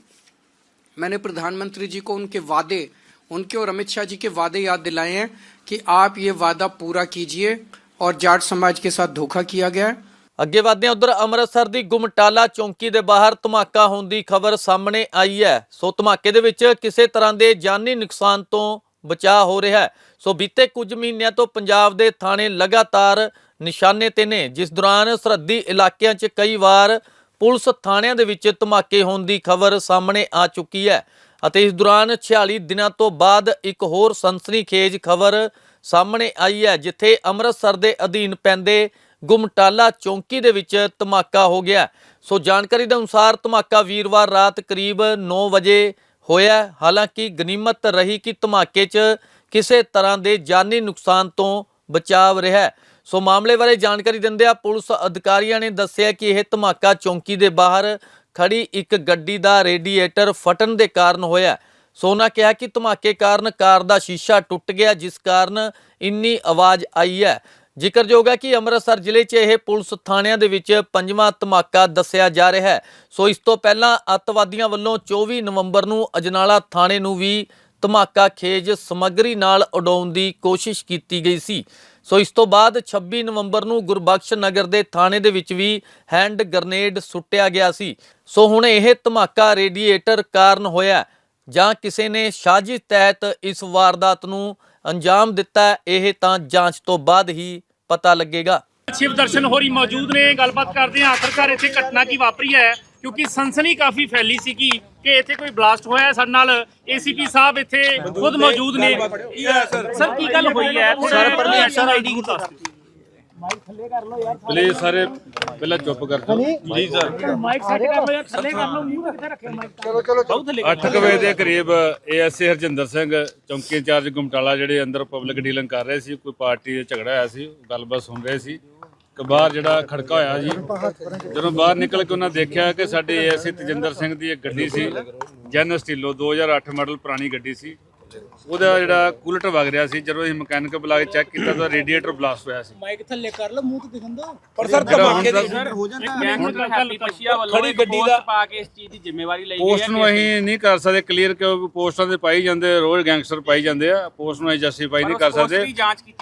मैंने प्रधानमंत्री जी को उनके वादे, उनके और अमित शाह जी के वादे याद दिलाए हैं कि आप ये वादा पूरा कीजिए और जाट समाज के साथ धोखा किया गया है ਅੱਗੇ ਵਧਦੇ ਹਾਂ ਉਧਰ ਅੰਮ੍ਰਿਤਸਰ ਦੀ ਗੁਮਟਾਲਾ ਚੌਂਕੀ ਦੇ ਬਾਹਰ ਧਮਾਕਾ ਹੋਣ ਦੀ ਖਬਰ ਸਾਹਮਣੇ ਆਈ ਹੈ ਸੋ ਧਮਾਕੇ ਦੇ ਵਿੱਚ ਕਿਸੇ ਤਰ੍ਹਾਂ ਦੇ ਜਾਨੀ ਨੁਕਸਾਨ ਤੋਂ ਬਚਾਅ ਹੋ ਰਿਹਾ ਹੈ ਸੋ ਬੀਤੇ ਕੁਝ ਮਹੀਨਿਆਂ ਤੋਂ ਪੰਜਾਬ ਦੇ ਥਾਣੇ ਲਗਾਤਾਰ ਨਿਸ਼ਾਨੇ ਤੇ ਨੇ ਜਿਸ ਦੌਰਾਨ ਸਰਹੱਦੀ ਇਲਾਕਿਆਂ 'ਚ ਕਈ ਵਾਰ ਪੁਲਿਸ ਥਾਣਿਆਂ ਦੇ ਵਿੱਚ ਧਮਾਕੇ ਹੋਣ ਦੀ ਖਬਰ ਸਾਹਮਣੇ ਆ ਚੁੱਕੀ ਹੈ ਅਤੇ ਇਸ ਦੌਰਾਨ 46 ਦਿਨਾਂ ਤੋਂ ਬਾਅਦ ਇੱਕ ਹੋਰ ਸਨਸਨੀਖੇਜ ਖਬਰ ਸਾਹਮਣੇ ਆਈ ਹੈ, ਜਿੱਥੇ ਅੰਮ੍ਰਿਤਸਰ ਦੇ ਅਧੀਨ ਪੈਂਦੇ ਗੁਮਟਾਲਾ ਚੌਂਕੀ ਦੇ ਵਿੱਚ ਧਮਾਕਾ ਹੋ ਗਿਆ। ਸੋ ਜਾਣਕਾਰੀ ਦੇ ਅਨੁਸਾਰ ਧਮਾਕਾ ਵੀਰਵਾਰ ਰਾਤ ਕਰੀਬ 9 ਵਜੇ ਹੋਇਆ। ਹਾਲਾਂਕਿ ਗਨੀਮਤ ਰਹੀ ਕਿ ਧਮਾਕੇ 'ਚ ਕਿਸੇ ਤਰ੍ਹਾਂ ਦੇ ਜਾਨੀ ਨੁਕਸਾਨ ਤੋਂ ਬਚਾਵ ਰਿਹਾ ਸੋ ਮਾਮਲੇ ਬਾਰੇ ਜਾਣਕਾਰੀ ਦਿੰਦਿਆਂ ਪੁਲਿਸ ਅਧਿਕਾਰੀਆਂ ਨੇ ਦੱਸਿਆ ਕਿ ਇਹ ਧਮਾਕਾ ਚੌਂਕੀ ਦੇ ਬਾਹਰ ਖੜੀ ਇੱਕ ਗੱਡੀ ਦਾ ਰੇਡੀਏਟਰ ਫਟਣ ਦੇ ਕਾਰਨ ਹੋਇਆ। ਸੋ ਉਹਨਾਂ ਕਿਹਾ ਕਿ ਧਮਾਕੇ ਕਾਰਨ ਕਾਰ ਦਾ ਸ਼ੀਸ਼ਾ ਟੁੱਟ ਗਿਆ, ਜਿਸ ਕਾਰਨ ਇੰਨੀ ਆਵਾਜ਼ ਆਈ ਹੈ। ਜ਼ਿਕਰਯੋਗ ਹੈ ਕਿ ਅੰਮ੍ਰਿਤਸਰ ਜ਼ਿਲ੍ਹੇ 'ਚ ਇਹ ਪੁਲਿਸ ਥਾਣਿਆਂ ਦੇ ਵਿੱਚ ਪੰਜਵਾਂ ਧਮਾਕਾ ਦੱਸਿਆ ਜਾ ਰਿਹਾ ਹੈ। ਸੋ ਇਸ ਤੋਂ ਪਹਿਲਾਂ ਅੱਤਵਾਦੀਆਂ ਵੱਲੋਂ 24 ਨਵੰਬਰ ਨੂੰ ਅਜਨਾਲਾ ਥਾਣੇ ਨੂੰ ਵੀ ਧਮਾਕਾ ਖੇਜ ਸਮੱਗਰੀ ਨਾਲ ਉਡਾਉਣ ਦੀ ਕੋਸ਼ਿਸ਼ ਕੀਤੀ ਗਈ ਸੀ। ਸੋ ਇਸ ਤੋਂ ਬਾਅਦ 26 ਨਵੰਬਰ ਨੂੰ ਗੁਰਬਖਸ਼ ਨਗਰ ਦੇ ਥਾਣੇ ਦੇ ਵਿੱਚ ਵੀ ਹੈਂਡ ਗ੍ਰਨੇਡ ਸੁੱਟਿਆ ਗਿਆ ਸੀ। ਸੋ ਹੁਣ ਇਹ ਧਮਾਕਾ ਰੇਡੀਏਟਰ ਕਾਰਨ ਹੋਇਆ ਜਾਂ ਕਿਸੇ ਨੇ ਸਾਜ਼ਿਸ਼ ਤਹਿਤ ਇਸ ਵਾਰਦਾਤ ਨੂੰ ਅੰਜਾਮ ਦਿੱਤਾ ਹੈ, ਇਹ ਤਾਂ ਜਾਂਚ ਤੋਂ ਬਾਅਦ ਹੀ ਪਤਾ ਲੱਗੇਗਾ। ਸ਼ਿਵ ਦਰਸ਼ਨ ਹੋਰੀ ਮੌਜੂਦ ਨੇ ਗੱਲਬਾਤ ਕਰਦੇ ਹਾਂ। ਆਖਰਕਾਰ ਇੱਥੇ ਘਟਨਾ ਕੀ ਵਾਪਰੀ ਹੈ? ਕਿਉਂਕਿ ਸਨਸਨੀ ਕਾਫੀ ਫੈਲੀ ਸੀ ਕਿ ਕਿ ਇੱਥੇ ਕੋਈ ਬਲਾਸਟ ਹੋਇਆ ਹੈ। ਸਾਡੇ ਨਾਲ ਏਸੀਪੀ ਸਾਹਿਬ ਇੱਥੇ ਖੁਦ ਮੌਜੂਦ ਨੇ। ਸਰ। ਕੀ ਗੱਲ ਹੋਈ ਹੈ? ਸਰ ਪਰਮਿਸ਼ਨ ਆਈਡੀ ਪਲੀਜ਼ ਸਾਰੇ ਪਹਿਲਾਂ ਚੁੱਪ ਕਰ ਜਾਓ। ਜੀ ਸਰ। ਮਾਈਕ ਸੈੱਟ ਕਰ ਲਓ ਯਾਰ ਥੱਲੇ ਕਰ ਲਓ ਮੂੰਹ ਕਿੱਥੇ ਰੱਖਿਆ ਮਾਈਕ? ਚਲੋ ਚਲੋ ਬਹੁਤ ਥੱਲੇ 8 ਵਜੇ ਦੇ ਕਰੀਬ ਏਐਸਏ ਹਰਜਿੰਦਰ ਸਿੰਘ ਚੌਂਕੀ ਇੰਚਾਰਜ ਗੁਮਟਾਲਾ ਜਿਹੜੇ ਅੰਦਰ ਪਬਲਿਕ ਡੀਲਿੰਗ ਕਰ ਰਹੇ ਸੀ ਕੋਈ ਪਾਰਟੀ ਦੇ ਝਗੜਾ ਹੋਇਆ ਸੀ ਗੱਲਬਾਤ ਸੁਣ ਰਹੇ ਸੀ। ਕਿ ਬਾਹਰ ਜਿਹੜਾ ਖੜਕਾ ਹੋਇਆ ਜੀ ਜਦੋਂ ਬਾਹਰ ਨਿਕਲ ਕੇ ਉਹਨਾਂ ਦੇਖਿਆ ਕਿ ਸਾਡੇ ਏਐਸਏ ਤਜਿੰਦਰ ਸਿੰਘ ਦੀ ਇੱਕ ਗੱਡੀ ਸੀ ਜੈਨ ਸਟੀਲੋ 2008 ਮਾਡਲ ਪੁਰਾਣੀ ਗੱਡੀ ਸੀ। ਉਹਦਾ ਜਿਹੜਾ ਕੂਲਟ ਵਗ ਰਿਹਾ ਸੀ ਜਦੋਂ ਅਸੀਂ ਮਕੈਨਿਕ ਬੁਲਾ ਕੇ ਚੈੱਕ ਕੀਤਾ ਤਾਂ ਰੇਡੀਏਟਰ ਬਲਾਸਟ ਹੋਇਆ ਸੀ। ਮਾਈਕ ਥੱਲੇ ਕਰ ਲਓ ਮੂੰਹ ਤੇ ਦਿਖਣ ਪਰ ਸਰ ਧਮਾਕੇ ਦੀ ਗੈਂਗ ਹੈਪੀ ਪਸ਼ੀਆ ਵੱਲੋਂ ਖੜੀ ਗੱਡੀ ਦਾ ਪਾ ਕੇ ਇਸ ਚੀਜ਼ ਦੀ ਜ਼ਿੰਮੇਵਾਰੀ ਲਈ ਗਈ ਪੋਸਟ ਨੂੰ ਅਸੀਂ ਨਹੀਂ ਕਰ ਸਕਦੇ ਕਲੀਅਰ ਕਿਉਂਕਿ ਪੋਸਟਾਂ ਤੇ ਪਾਈ ਜਾਂਦੇ ਰੋਜ਼ ਗੈਂਗਸਟਰ ਪਾਈ ਜਾਂਦੇ ਆ। ਪੋਸਟ ਨੂੰ ਅਸੀਂ ਜਸਟੀਫਾਈ ਨਹੀਂ ਕਰ ਸਕਦੇ।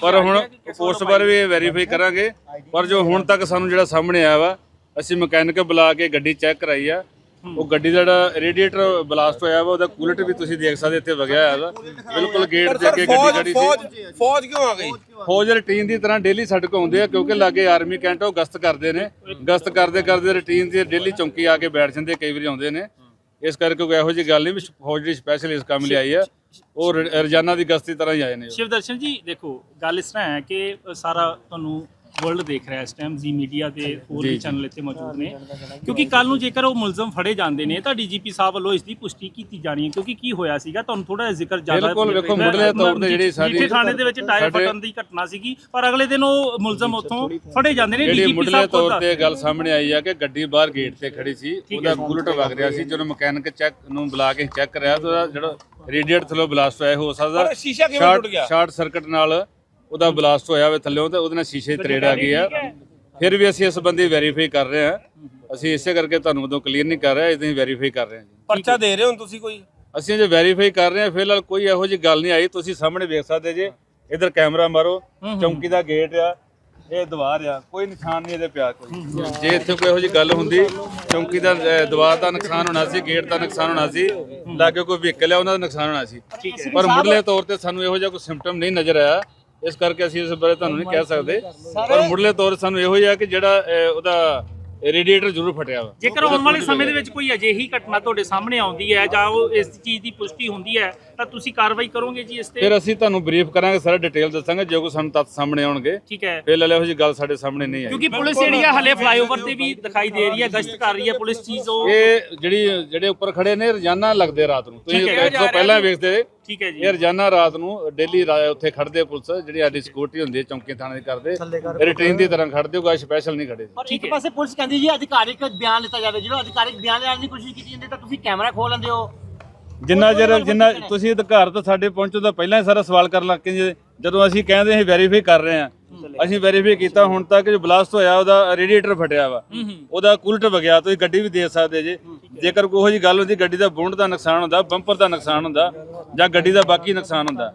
ਪਰ ਹੁਣ ਪੋਸਟ ਬਾਰੇ ਵੀ ਵੈਰੀਫਾਈ ਕਰਾਂਗੇ। ਪਰ ਜੋ ਹੁਣ ਤੱਕ ਸਾਨੂੰ ਜਿਹੜਾ ਸਾਹਮਣੇ ਆਇਆ ਵਾ ਅਸੀਂ ਮਕੈਨਿਕ ਬੁਲਾ ਕੇ ਗੱਡੀ ਚੈੱਕ ਕਰਾਈ ਆ। ਉਹ ਗੱਡੀ ਦਾ ਜਿਹੜਾ ਰੇਡੀਏਟਰ ਬਲਾਸਟ ਹੋਇਆ ਵਾ ਉਹਦਾ ਕੂਲਟ ਵੀ ਤੁਸੀਂ ਦੇਖ ਸਕਦੇ ਇੱਥੇ ਵਗਿਆ ਹੋਇਆ ਵਾ। ਬਿਲਕੁਲ ਗੇਟ ਦੇ ਅੱਗੇ ਗੱਡੀ ਖੜੀ ਸੀ। ਫੌਜ ਕਿਉਂ ਆ ਗਈ? ਫੌਜ ਰੂਟੀਨ ਦੀ ਤਰ੍ਹਾਂ ਡੇਲੀ ਸਾਡੇ ਆਉਂਦੇ ਆ ਕਿਉਂਕਿ ਲਾਗੇ ਆਰਮੀ ਕੈਂਟ ਉਹ ਗਸ਼ਤ ਕਰਦੇ ਨੇ। ਗਸ਼ਤ ਕਰਦੇ ਕਰਦੇ ਰੂਟੀਨ ਦੀ ਡੇਲੀ ਚੌਂਕੀ ਆ ਕੇ ਬੈਠ ਜਾਂਦੇ ਕਈ ਵਾਰੀ ਆਉਂਦੇ ਨੇ। ਇਸ ਕਰਕੇ ਕੋਈ ਇਹੋ ਜਿਹੀ ਗੱਲ ਨਹੀਂ ਵੀ ਫੌਜ ਦੀ ਸਪੈਸ਼ਲ ਇਸ ਕੰਮ ਲਈ ਆਈ ਆ ਉਹ ਰੋਜ਼ਾਨਾ ਦੀ ਗਸ਼ਤ ਤਰ੍ਹਾਂ ਹੀ ਆਏ ਨੇ। ਸ਼ਿਵ ਦਰਸ਼ਨ ਜੀ ਦੇਖੋ ਗੱਲ ਇਸ ਤਰ੍ਹਾਂ ਹੈ ਕਿ ਸਾਰਾ ਤੁਹਾਨੂੰ ਵਰਲਡ ਦੇਖ ਰਿਹਾ ਇਸ ਟਾਈਮ ਜੀ ਮੀਡੀਆ ਤੇ ਹੋਰ ਵੀ ਚੈਨਲ ਇੱਥੇ ਮੌਜੂਦ ਨੇ। ਕਿਉਂਕਿ ਕੱਲ ਨੂੰ ਜੇਕਰ ਉਹ ਮੁਲਜ਼ਮ ਫੜੇ ਜਾਂਦੇ ਨੇ ਤਾਂ ਡੀਜੀਪੀ ਸਾਹਿਬ ਵੱਲੋਂ ਇਸ ਦੀ ਪੁਸ਼ਟੀ ਕੀਤੀ ਜਾਣੀ ਹੈ। ਕਿਉਂਕਿ ਕੀ ਹੋਇਆ ਸੀਗਾ ਤੁਹਾਨੂੰ ਥੋੜਾ ਜਿਹਾ ਜ਼ਿਕਰ ਜ਼ਿਆਦਾ ਬਿਲਕੁਲ, ਵੇਖੋ, ਮੁੱਢਲੇ ਤੌਰ ਤੇ ਜਿਹੜੀ ਸਾਡੀ- ਜਿੱਥੇ ਥਾਣੇ ਦੇ ਵਿੱਚ ਟਾਇਰ ਫਟਣ ਦੀ ਘਟਨਾ ਸੀਗੀ ਪਰ ਅਗਲੇ ਦਿਨ ਉਹ ਮੁਲਜ਼ਮ ਉੱਥੋਂ ਫੜੇ ਜਾਂਦੇ ਨੇ। ਡੀਜੀਪੀ ਮੁੱਢਲੇ ਸਾਹਿਬ ਤੌਰ ਖੁਦ ਤੇ ਗੱਲ ਸਾਹਮਣੇ ਆਈ ਆ ਕਿ ਗੱਡੀ ਬਾਹਰ ਗੇਟ ਤੇ ਖੜੀ ਸੀ ਉਹਦਾ ਬੁਲਟ ਵਗ ਰਿਹਾ ਸੀ ਜਦੋਂ ਮਕੈਨਿਕ ਚੈੱਕ ਨੂੰ ਬੁਲਾ ਕੇ ਚੈੱਕ ਕਰਿਆ ਤਾਂ ਉਹਦਾ ਜਿਹੜਾ ਰੇਡੀਏਟਰ ਥੱਲੋਂ ਬਲਾਸਟ ਹੋਇਆ ਹੋ ਸਕਦਾ ਸ਼ੀਸ਼ਾ ਕਿਵੇਂ ਟੁੱਟ ਗਿਆ? ਸ਼ਾਰਟ ਸਰਕਟ ਨਾਲ ਉਹਦਾ ਬਲਾਸਟ ਹੋਇਆ ਹੋਵੇ ਥੱਲੇੋਂ ਤੇ ਉਹਦੇ ਨਾਲ ਸ਼ੀਸ਼ੇ ਤਰੇੜ ਆ ਗਈ ਆ। ਫਿਰ ਵੀ ਅਸੀਂ ਇਸ ਬੰਦੇ ਵੈਰੀਫਾਈ ਕਰ ਰਹੇ ਹਾਂ। ਅਸੀਂ ਇਸੇ ਕਰਕੇ ਤੁਹਾਨੂੰ ਉਦੋਂ ਕਲੀਅਰ ਨਹੀਂ ਕਰ ਰਹੇ ਅਸੀਂ ਵੈਰੀਫਾਈ ਕਰ ਰਹੇ ਹਾਂ ਜੀ। ਪਰਚਾ ਦੇ ਰਹੇ ਹੋ ਤੁਸੀਂ ਕੋਈ? ਅਸੀਂ ਜੇ ਵੈਰੀਫਾਈ ਕਰ ਰਹੇ ਹਾਂ ਫਿਲਹਾਲ ਕੋਈ ਇਹੋ ਜਿਹੀ ਗੱਲ ਨਹੀਂ ਆਈ। ਤੁਸੀਂ ਸਾਹਮਣੇ ਵੇਖ ਸਕਦੇ ਜੇ ਇਧਰ ਕੈਮਰਾ ਮਾਰੋ ਚੌਂਕੀ ਦਾ ਗੇਟ ਆ ਇਹ ਦੀਵਾਰ ਆ ਕੋਈ ਨਿਸ਼ਾਨ ਨਹੀਂ ਇਹਦੇ ਪਿਆ ਕੋਈ। ਜੇ ਇੱਥੇ ਕੋਈ ਇਹੋ ਜਿਹੀ ਗੱਲ ਹੁੰਦੀ ਚੌਂਕੀ ਦਾ ਦੀਵਾਰ ਦਾ ਨੁਕਸਾਨ ਹੋਣਾ ਸੀ ਗੇਟ ਦਾ ਨੁਕਸਾਨ ਹੋਣਾ ਸੀ ਲਾਗੇ ਕੋਈ ਵਹੀਕਲ ਆ ਉਹਨਾਂ ਦਾ ਨੁਕਸਾਨ ਹੋਣਾ ਸੀ। ਪਰ ਮੁੱਢਲੇ ਤੌਰ ਤੇ ਸਾਨੂੰ ਇਹੋ ਜਿਹਾ ਕੋਈ ਸਿੰਪਟਮ ਨਹੀਂ ਨਜ਼ਰ ਆਇਆ। ਇਸ ਕਰਕੇ ਅਸੀਂ ਇਸ ਬਾਰੇ ਤੁਹਾਨੂੰ ਨਹੀਂ ਕਹਿ ਸਕਦੇ। ਪਰ ਮੁੱਢਲੇ ਤੌਰ ਸਾਨੂੰ ਇਹੋ ਹੀ ਆ ਕਿ ਜਿਹੜਾ ਉਹਦਾ ਰੇਡੀਏਟਰ ਜ਼ਰੂਰ ਫਟਿਆ ਵਾ। ਜੇਕਰ ਆਉਣ ਵਾਲੇ ਸਮੇਂ ਦੇ ਵਿੱਚ ਕੋਈ ਅਜਿਹੀ ਘਟਨਾ ਤੁਹਾਡੇ ਸਾਹਮਣੇ ਆਉਂਦੀ ਹੈ ਜਾਂ ਉਹ ਇਸ ਚੀਜ਼ ਦੀ ਪੁਸ਼ਟੀ ਹੁੰਦੀ ਹੈ ਤਾਂ ਤੁਸੀਂ ਕਾਰਵਾਈ ਕਰੋਗੇ ਜੀ ਇਸ ਤੇ? ਫਿਰ ਅਸੀਂ ਤੁਹਾਨੂੰ ਬਰੀਫ ਕਰਾਂਗੇ ਸਾਰਾ ਡਿਟੇਲ ਦੱਸਾਂਗੇ ਜੇ ਕੋਈ ਸਾਨੂੰ ਤੱਥ ਸਾਹਮਣੇ ਆਉਣਗੇ। ਠੀਕ ਹੈ। ਫਿਲਹਾਲ ਇਹੋ ਜਿਹੀ ਗੱਲ ਸਾਡੇ ਸਾਹਮਣੇ ਨਹੀਂ ਆਈ। ਕਿਉਂਕਿ ਪੁਲਿਸ ਜਿਹੜੀ ਹੈ ਹਲੇ ਫਲਾਈਓਵਰ ਤੇ ਵੀ ਦਿਖਾਈ ਦੇ ਰਹੀ ਹੈ ਗਸ਼ਤ ਕਰ ਰਹੀ ਹੈ ਪੁਲਿਸ ਚੀਜ਼ ਉਹ। ਇਹ ਜਿਹੜੀ ਜਿਹੜੇ ਉੱਪਰ ਖੜੇ ਨੇ ਰੋਜ਼ਾਨਾ ਲੱਗਦੇ ਰਾਤ ਨੂੰ। ਤੁਸੀਂ ਪਹਿਲਾਂ ਵੇਖਦੇ। ਠੀਕ ਹੈ ਜੀ। ਇਹ ਰੋਜ਼ਾਨਾ ਰਾਤ ਨੂੰ ਡੇਲੀ ਉੱਥੇ ਖੜਦੇ ਪੁਲਿਸ ਜਿਹੜੀ ਸਾਡੀ ਸਿਕਿਉਰਿਟੀ ਹੁੰਦੀ ਹੈ ਚੌਂਕੀ ਥਾਣੇ ਦੀ ਕਰਦੇ। ਰੂਟੀਨ ਦੀ ਤਰ੍ਹਾਂ ਖੜਦੇ ਹੋਗਾ ਸਪੈਸ਼ਲ ਨਹੀਂ ਖੜੇ। ਪਰ ਇੱਕ ਪਾਸੇ ਪੁਲਿਸ ਕਹਿੰਦੀ ਜੀ ਅਧਿਕਾਰਿਕ ਬਿਆਨ ਲਿੱਤਾ ਜਾਵੇ। ਜਦੋਂ ਅਧਿਕਾਰਿਕ ਬਿਆਨ ਲੈਣ ਦੀ ਕੋਸ਼ਿਸ਼ ਕੀਤੀ ਜਾਂਦੀ ਤਾਂ ਤੁਸੀਂ ਕੈਮਰਾ ਖੋਲ ਲੈਂਦੇ ਹੋ। ਜਿੰਨਾ ਚਿਰ ਜਿੰਨਾ ਤੁਸੀਂ ਅਧਿਕਾਰ ਤੋਂ ਸਾਡੇ ਪਹੁੰਚੋ ਤਾਂ ਪਹਿਲਾਂ ਹੀ ਸਾਰਾ ਸਵਾਲ ਕਰਨ ਲੱਗ ਕੇ ਜਦੋਂ ਅਸੀਂ ਕਹਿੰਦੇ ਅਸੀਂ ਵੈਰੀਫਾਈ ਕਰ ਰਹੇ ਹਾਂ ਅਸੀਂ ਵੈਰੀਫਾਈ ਕੀਤਾ ਹੁਣ ਤੱਕ ਜੋ ਬਲਾਸਟ ਹੋਇਆ ਉਹਦਾ ਰੇਡੀਏਟਰ ਫਟਿਆ ਵਾ। ਉਹਦਾ ਕੂਲਟ ਵਗਿਆ ਤੁਸੀਂ ਗੱਡੀ ਵੀ ਦੇ ਸਕਦੇ ਜੇ। ਜੇਕਰ ਕੋਈ ਜੀ ਗੱਲ ਹੁੰਦੀ ਗੱਡੀ ਦਾ ਬੁੰਡ ਦਾ ਨੁਕਸਾਨ ਹੁੰਦਾ ਬੰਪਰ ਦਾ ਨੁਕਸਾਨ ਹੁੰਦਾ ਜਾਂ ਗੱਡੀ ਦਾ ਬਾਕੀ ਨੁਕਸਾਨ ਹੁੰਦਾ।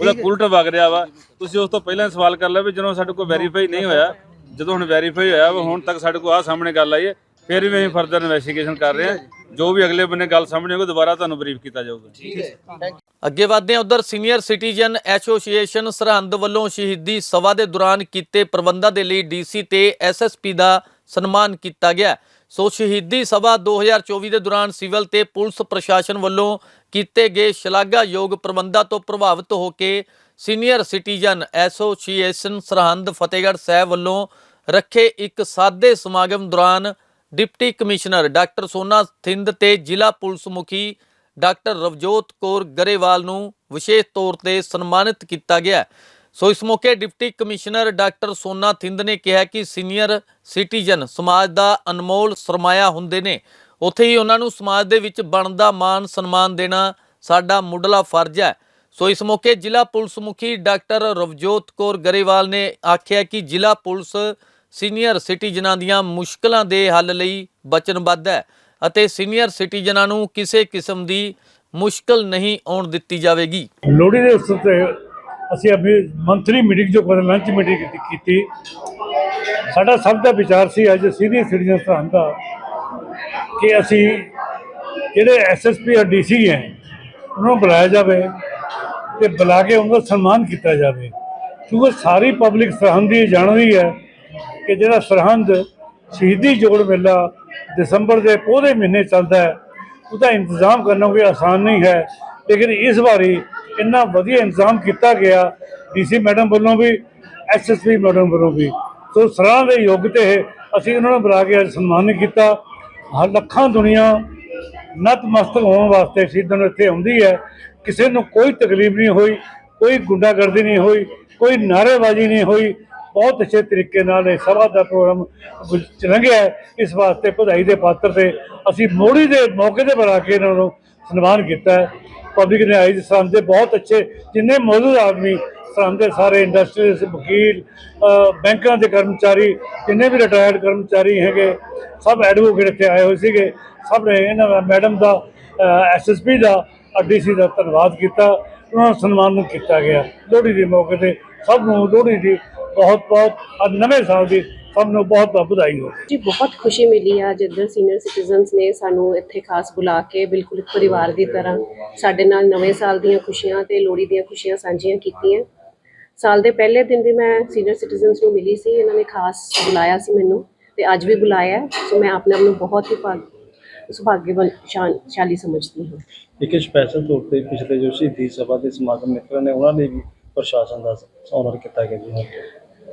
ਉਹਦਾ ਕੂਲਟ ਵਗ ਰਿਹਾ ਵਾ। ਤੁਸੀਂ ਉਸ ਤੋਂ ਪਹਿਲਾਂ ਸਵਾਲ ਕਰ ਲਿਆ ਵੀ ਜਦੋਂ ਸਾਡੇ ਕੋਲ ਵੈਰੀਫਾਈ ਨਹੀਂ ਹੋਇਆ ਜਦੋਂ ਹੁਣ ਵੈਰੀਫਾਈ ਹੋਇਆ ਵਾ ਹੁਣ ਤੱਕ ਸਾਡੇ ਕੋਲ ਆ ਸਾਹਮਣੇ ਗੱਲ ਆਈ ਹੈ। ਫਿਰ ਵੀ ਅਸੀਂ ਫਰਦਰ ਇਨਵੈਸਟੀਗੇਸ਼ਨ ਕਰ ਰਹੇ। ਹਾਂ ਜੋ ਵੀ ਅਗਲੇ ਬੰਨੇ ਗੱਲ ਸਾਹਮਣੇ ਆਊਗੀ ਦੁਬਾਰਾ ਤੁਹਾਨੂੰ ਬਰੀਫ ਕੀਤਾ ਜਾਊਗਾ। ਅੱਗੇ ਵਧਦੇ ਹਾਂ ਉਧਰ ਸੀਨੀਅਰ ਸਿਟੀਜ਼ਨ ਐਸੋਸੀਏਸ਼ਨ ਸਰਹੰਦ ਵੱਲੋਂ ਸ਼ਹੀਦੀ ਸਭਾ ਦੇ ਦੌਰਾਨ ਕੀਤੇ ਪ੍ਰਬੰਧਾਂ ਦੇ ਲਈ ਡੀਸੀ ਤੇ ਐਸਐਸਪੀ ਦਾ ਸਨਮਾਨ ਕੀਤਾ ਗਿਆ। ਸੋ ਸ਼ਹੀਦੀ ਸਭਾ 2024 ਦੇ ਦੌਰਾਨ ਸਿਵਲ ਤੇ ਪੁਲਿਸ ਪ੍ਰਸ਼ਾਸਨ ਵੱਲੋਂ ਕੀਤੇ ਗਏ ਸ਼ਲਾਘਾਯੋਗ ਪ੍ਰਬੰਧਾਂ ਤੋਂ ਪ੍ਰਭਾਵਿਤ ਹੋ ਕੇ senior citizen association Sirhind Fatehgarh Sahib ਵੱਲੋਂ ਰੱਖੇ ਇੱਕ ਸਾਦੇ ਸਮਾਗਮ ਦੌਰਾਨ ਡਿਪਟੀ ਕਮਿਸ਼ਨਰ ਡਾਕਟਰ ਸੋਨਾ ਥਿੰਦ ਤੇ ਜ਼ਿਲ੍ਹਾ ਪੁਲਿਸ ਮੁਖੀ ਡਾਕਟਰ ਰਵਜੋਤ ਕੌਰ ਗਰੇਵਾਲ ਨੂੰ ਵਿਸ਼ੇਸ਼ ਤੌਰ ਤੇ ਸਨਮਾਨਿਤ ਕੀਤਾ ਗਿਆ ਸੋ ਇਸ ਮੌਕੇ ਡਿਪਟੀ ਕਮਿਸ਼ਨਰ ਡਾਕਟਰ ਸੋਨਾ ਥਿੰਦ ਨੇ ਕਿਹਾ ਕਿ ਸੀਨੀਅਰ ਸਿਟੀਜ਼ਨ ਸਮਾਜ ਦਾ ਅਨਮੋਲ ਸਰਮਾਇਆ ਹੁੰਦੇ ਨੇ। ਉੱਥੇ ਹੀ ਉਹਨਾਂ ਨੂੰ ਸਮਾਜ ਦੇ ਵਿੱਚ ਬਣਦਾ ਮਾਨ ਸਨਮਾਨ ਦੇਣਾ ਸਾਡਾ ਮੁੱਢਲਾ ਫਰਜ਼ ਹੈ। ਸੋ ਇਸ ਮੌਕੇ ਜ਼ਿਲ੍ਹਾ ਪੁਲਿਸ ਮੁਖੀ ਡਾਕਟਰ ਰਵਜੋਤ ਕੌਰ ਗਰੇਵਾਲ ਨੇ ਆਖਿਆ ਕਿ ਜ਼ਿਲ੍ਹਾ ਪੁਲਿਸ ਸੀਨੀਅਰ ਸਿਟੀਜ਼ਨਾਂ ਦੀਆਂ ਮੁਸ਼ਕਲਾਂ ਦੇ ਹੱਲ ਲਈ ਵਚਨਬੱਧ ਹੈ ਅਤੇ ਸੀਨੀਅਰ ਸਿਟੀਜ਼ਨਾਂ ਨੂੰ ਕਿਸੇ ਕਿਸਮ ਦੀ ਮੁਸ਼ਕਲ ਨਹੀਂ ਆਉਣ ਦਿੱਤੀ ਜਾਵੇਗੀ। ਲੋਹੜੀ ਦੇ ਉਤਸਵ ਤੇ ਅਸੀਂ ਆਪਣੀ ਮੰਥਲੀ ਮੀਟਿੰਗ ਜੋ ਕਰ ਲੰਚ ਮੀਟਿੰਗ ਕੀਤੀ ਸਾਡਾ ਸਭ ਦਾ ਵਿਚਾਰ ਸੀ ਅੱਜ ਸੀਨੀਅਰ ਸਿਟੀਜ਼ਨ ਸਰਹੰਦ ਦਾ ਕਿ ਅਸੀਂ ਜਿਹੜੇ ਐਸਐਸਪੀ ਔਰ ਡੀਸੀ ਹੈ, ਉਹਨਾਂ ਨੂੰ ਬੁਲਾਇਆ ਜਾਵੇ ਤੇ ਬੁਲਾ ਕੇ ਉਹਨਾਂ ਦਾ ਸਨਮਾਨ ਕੀਤਾ ਜਾਵੇ। ਕਿਉਂਕਿ ਸਾਰੀ ਪਬਲਿਕ ਸਰਹੰਦ ਦੀ ਜਾਣਦੀ ਹੈ ਕਿ ਜਿਹੜਾ ਸਰਹੰਦ ਸ਼ਹੀਦੀ ਜੋੜ ਮੇਲਾ ਦਸੰਬਰ ਦੇ ਪੋਦੇ ਮਹੀਨੇ ਚੱਲਦਾ ਹੈ, ਉਹਦਾ ਇੰਤਜ਼ਾਮ ਕਰਨਾ ਕੋਈ ਆਸਾਨ ਨਹੀਂ ਹੈ। ਲੇਕਿਨ ਇਸ ਵਾਰੀ ਇੰਨਾ ਵਧੀਆ ਇੰਤਜ਼ਾਮ ਕੀਤਾ ਗਿਆ ਡੀਸੀ ਮੈਡਮ ਵੱਲੋਂ ਵੀ ਐਸਐਸਪੀ ਮੈਡਮ ਵੱਲੋਂ ਵੀ। ਸੋ ਸਰਾਂ ਦੇ ਯੋਗ ਤੇ ਅਸੀਂ ਉਹਨਾਂ ਨੂੰ ਬੁਲਾ ਕੇ ਅੱਜ ਸਨਮਾਨਿਤ ਕੀਤਾ। ਹਰ ਲੱਖਾਂ ਦੁਨੀਆ ਨਤਮਸਤਕ ਹੋਣ ਵਾਸਤੇ ਸ਼ਹੀਦਾਂ ਨੂੰ ਇੱਥੇ ਆਉਂਦੀ ਹੈ। ਕਿਸੇ ਨੂੰ ਕੋਈ ਤਕਲੀਫ ਨਹੀਂ ਹੋਈ, ਕੋਈ ਗੁੰਡਾਗਰਦੀ ਨਹੀਂ ਹੋਈ, ਕੋਈ ਨਾਅਰੇਬਾਜ਼ੀ ਨਹੀਂ ਹੋਈ। ਬਹੁਤ ਅੱਛੇ ਤਰੀਕੇ ਨਾਲ ਇਹ ਸਭਾ ਦਾ ਪ੍ਰੋਗਰਾਮ ਚਲੰਗਿਆ ਹੈ। ਇਸ ਵਾਸਤੇ ਵਧਾਈ ਦੇ ਪਾਤਰ ਤੇ ਅਸੀਂ ਮੋੜੀ ਦੇ ਮੌਕੇ ਤੇ ਬਣਾ ਕੇ ਇਹਨਾਂ ਨੂੰ ਸਨਮਾਨ ਕੀਤਾ ਹੈ। ਪਬਲਿਕ ਨੇ ਆਈ ਸਰਹੰਦ ਦੇ ਬਹੁਤ ਅੱਛੇ ਜਿੰਨੇ ਮੌਜੂਦ ਆਦਮੀ ਸਰਹੰਦ ਦੇ ਸਾਰੇ ਇੰਡਸਟਰੀਜ਼ ਵਕੀਲ ਬੈਂਕਾਂ ਦੇ ਕਰਮਚਾਰੀ, ਜਿੰਨੇ ਵੀ ਰਿਟਾਇਰਡ ਕਰਮਚਾਰੀ ਹੈਗੇ, ਸਭ ਐਡਵੋਕੇਟ ਇੱਥੇ ਆਏ ਹੋਏ ਸੀਗੇ। ਸਭ ਨੇ ਇਹਨਾਂ ਦਾ ਮੈਡਮ ਦਾ ਐਸਐਸਪੀ ਦਾ ਡੀਸੀ ਦਾ ਧੰਨਵਾਦ ਕੀਤਾ। ਉਹਨਾਂ ਨੂੰ ਸਨਮਾਨ ਕੀਤਾ ਗਿਆ। ਲੋਹੜੀ ਦੇ ਮੌਕੇ ਤੇ ਸਭ ਨੂੰ ਲੋਹੜੀ ਦੀ ਬਹੁਤ ਬਹੁਤ ਅੱਜ ਨਵੇਂ ਸਾਲ ਦੀ ਸਭ ਨੂੰ ਬਹੁਤ ਬਹੁਤ ਵਧਾਈ ਹੋਵੇ ਜੀ ਬਹੁਤ ਖੁਸ਼ੀ ਮਿਲੀ ਆ ਜਿੱਦਾਂ ਸੀਨੀਅਰ ਸਿਟੀਜ਼ਨਸ ਨੇ ਸਾਨੂੰ ਇੱਥੇ ਖਾਸ ਬੁਲਾ ਕੇ ਬਿਲਕੁਲ ਇੱਕ ਪਰਿਵਾਰ ਦੀ ਤਰ੍ਹਾਂ ਸਾਡੇ ਨਾਲ ਨਵੇਂ ਸਾਲ ਦੀਆਂ ਖੁਸ਼ੀਆਂ ਤੇ ਲੋਹੜੀ ਦੀਆਂ ਖੁਸ਼ੀਆਂ ਸਾਂਝੀਆਂ ਕੀਤੀਆਂ। ਸਾਲ ਦੇ ਪਹਿਲੇ ਦਿਨ ਵੀ ਮੈਂ ਸੀਨੀਅਰ ਸਿਟੀਜ਼ਨਸ ਨੂੰ ਮਿਲੀ ਸੀ ਇਹਨਾਂ ਨੇ ਖਾਸ ਬੁਲਾਇਆ ਸੀ ਮੈਨੂੰ ਤੇ ਅੱਜ ਵੀ ਬੁਲਾਇਆ ਹੈ। ਸੋ ਮੈਂ ਆਪਣੇ ਆਪ ਨੂੰ ਬਹੁਤ ਹੀ ਭਾਗ ਸੁਭਾਗਿਆਵਾਨ ਸ਼ਾਨ- ਸ਼ਾਲੀ ਸਮਝਦੀ ਹਾਂ। ਇੱਕ ਸਪੈਸ਼ਲ ਤੌਰ ਤੇ ਪਿਛਲੇ ਜੋ ਸ਼ਹੀਦੀ ਸਭਾ ਦੇ ਸਮਾਗਮ ਮਿੱਤਰਾਂ ਨੇ ਉਹਨਾਂ ਨੇ ਵੀ ਪ੍ਰਸ਼ਾਸਨ ਦਾ ਆਨਰ ਕੀਤਾ ਗਿਆ ਜੀ।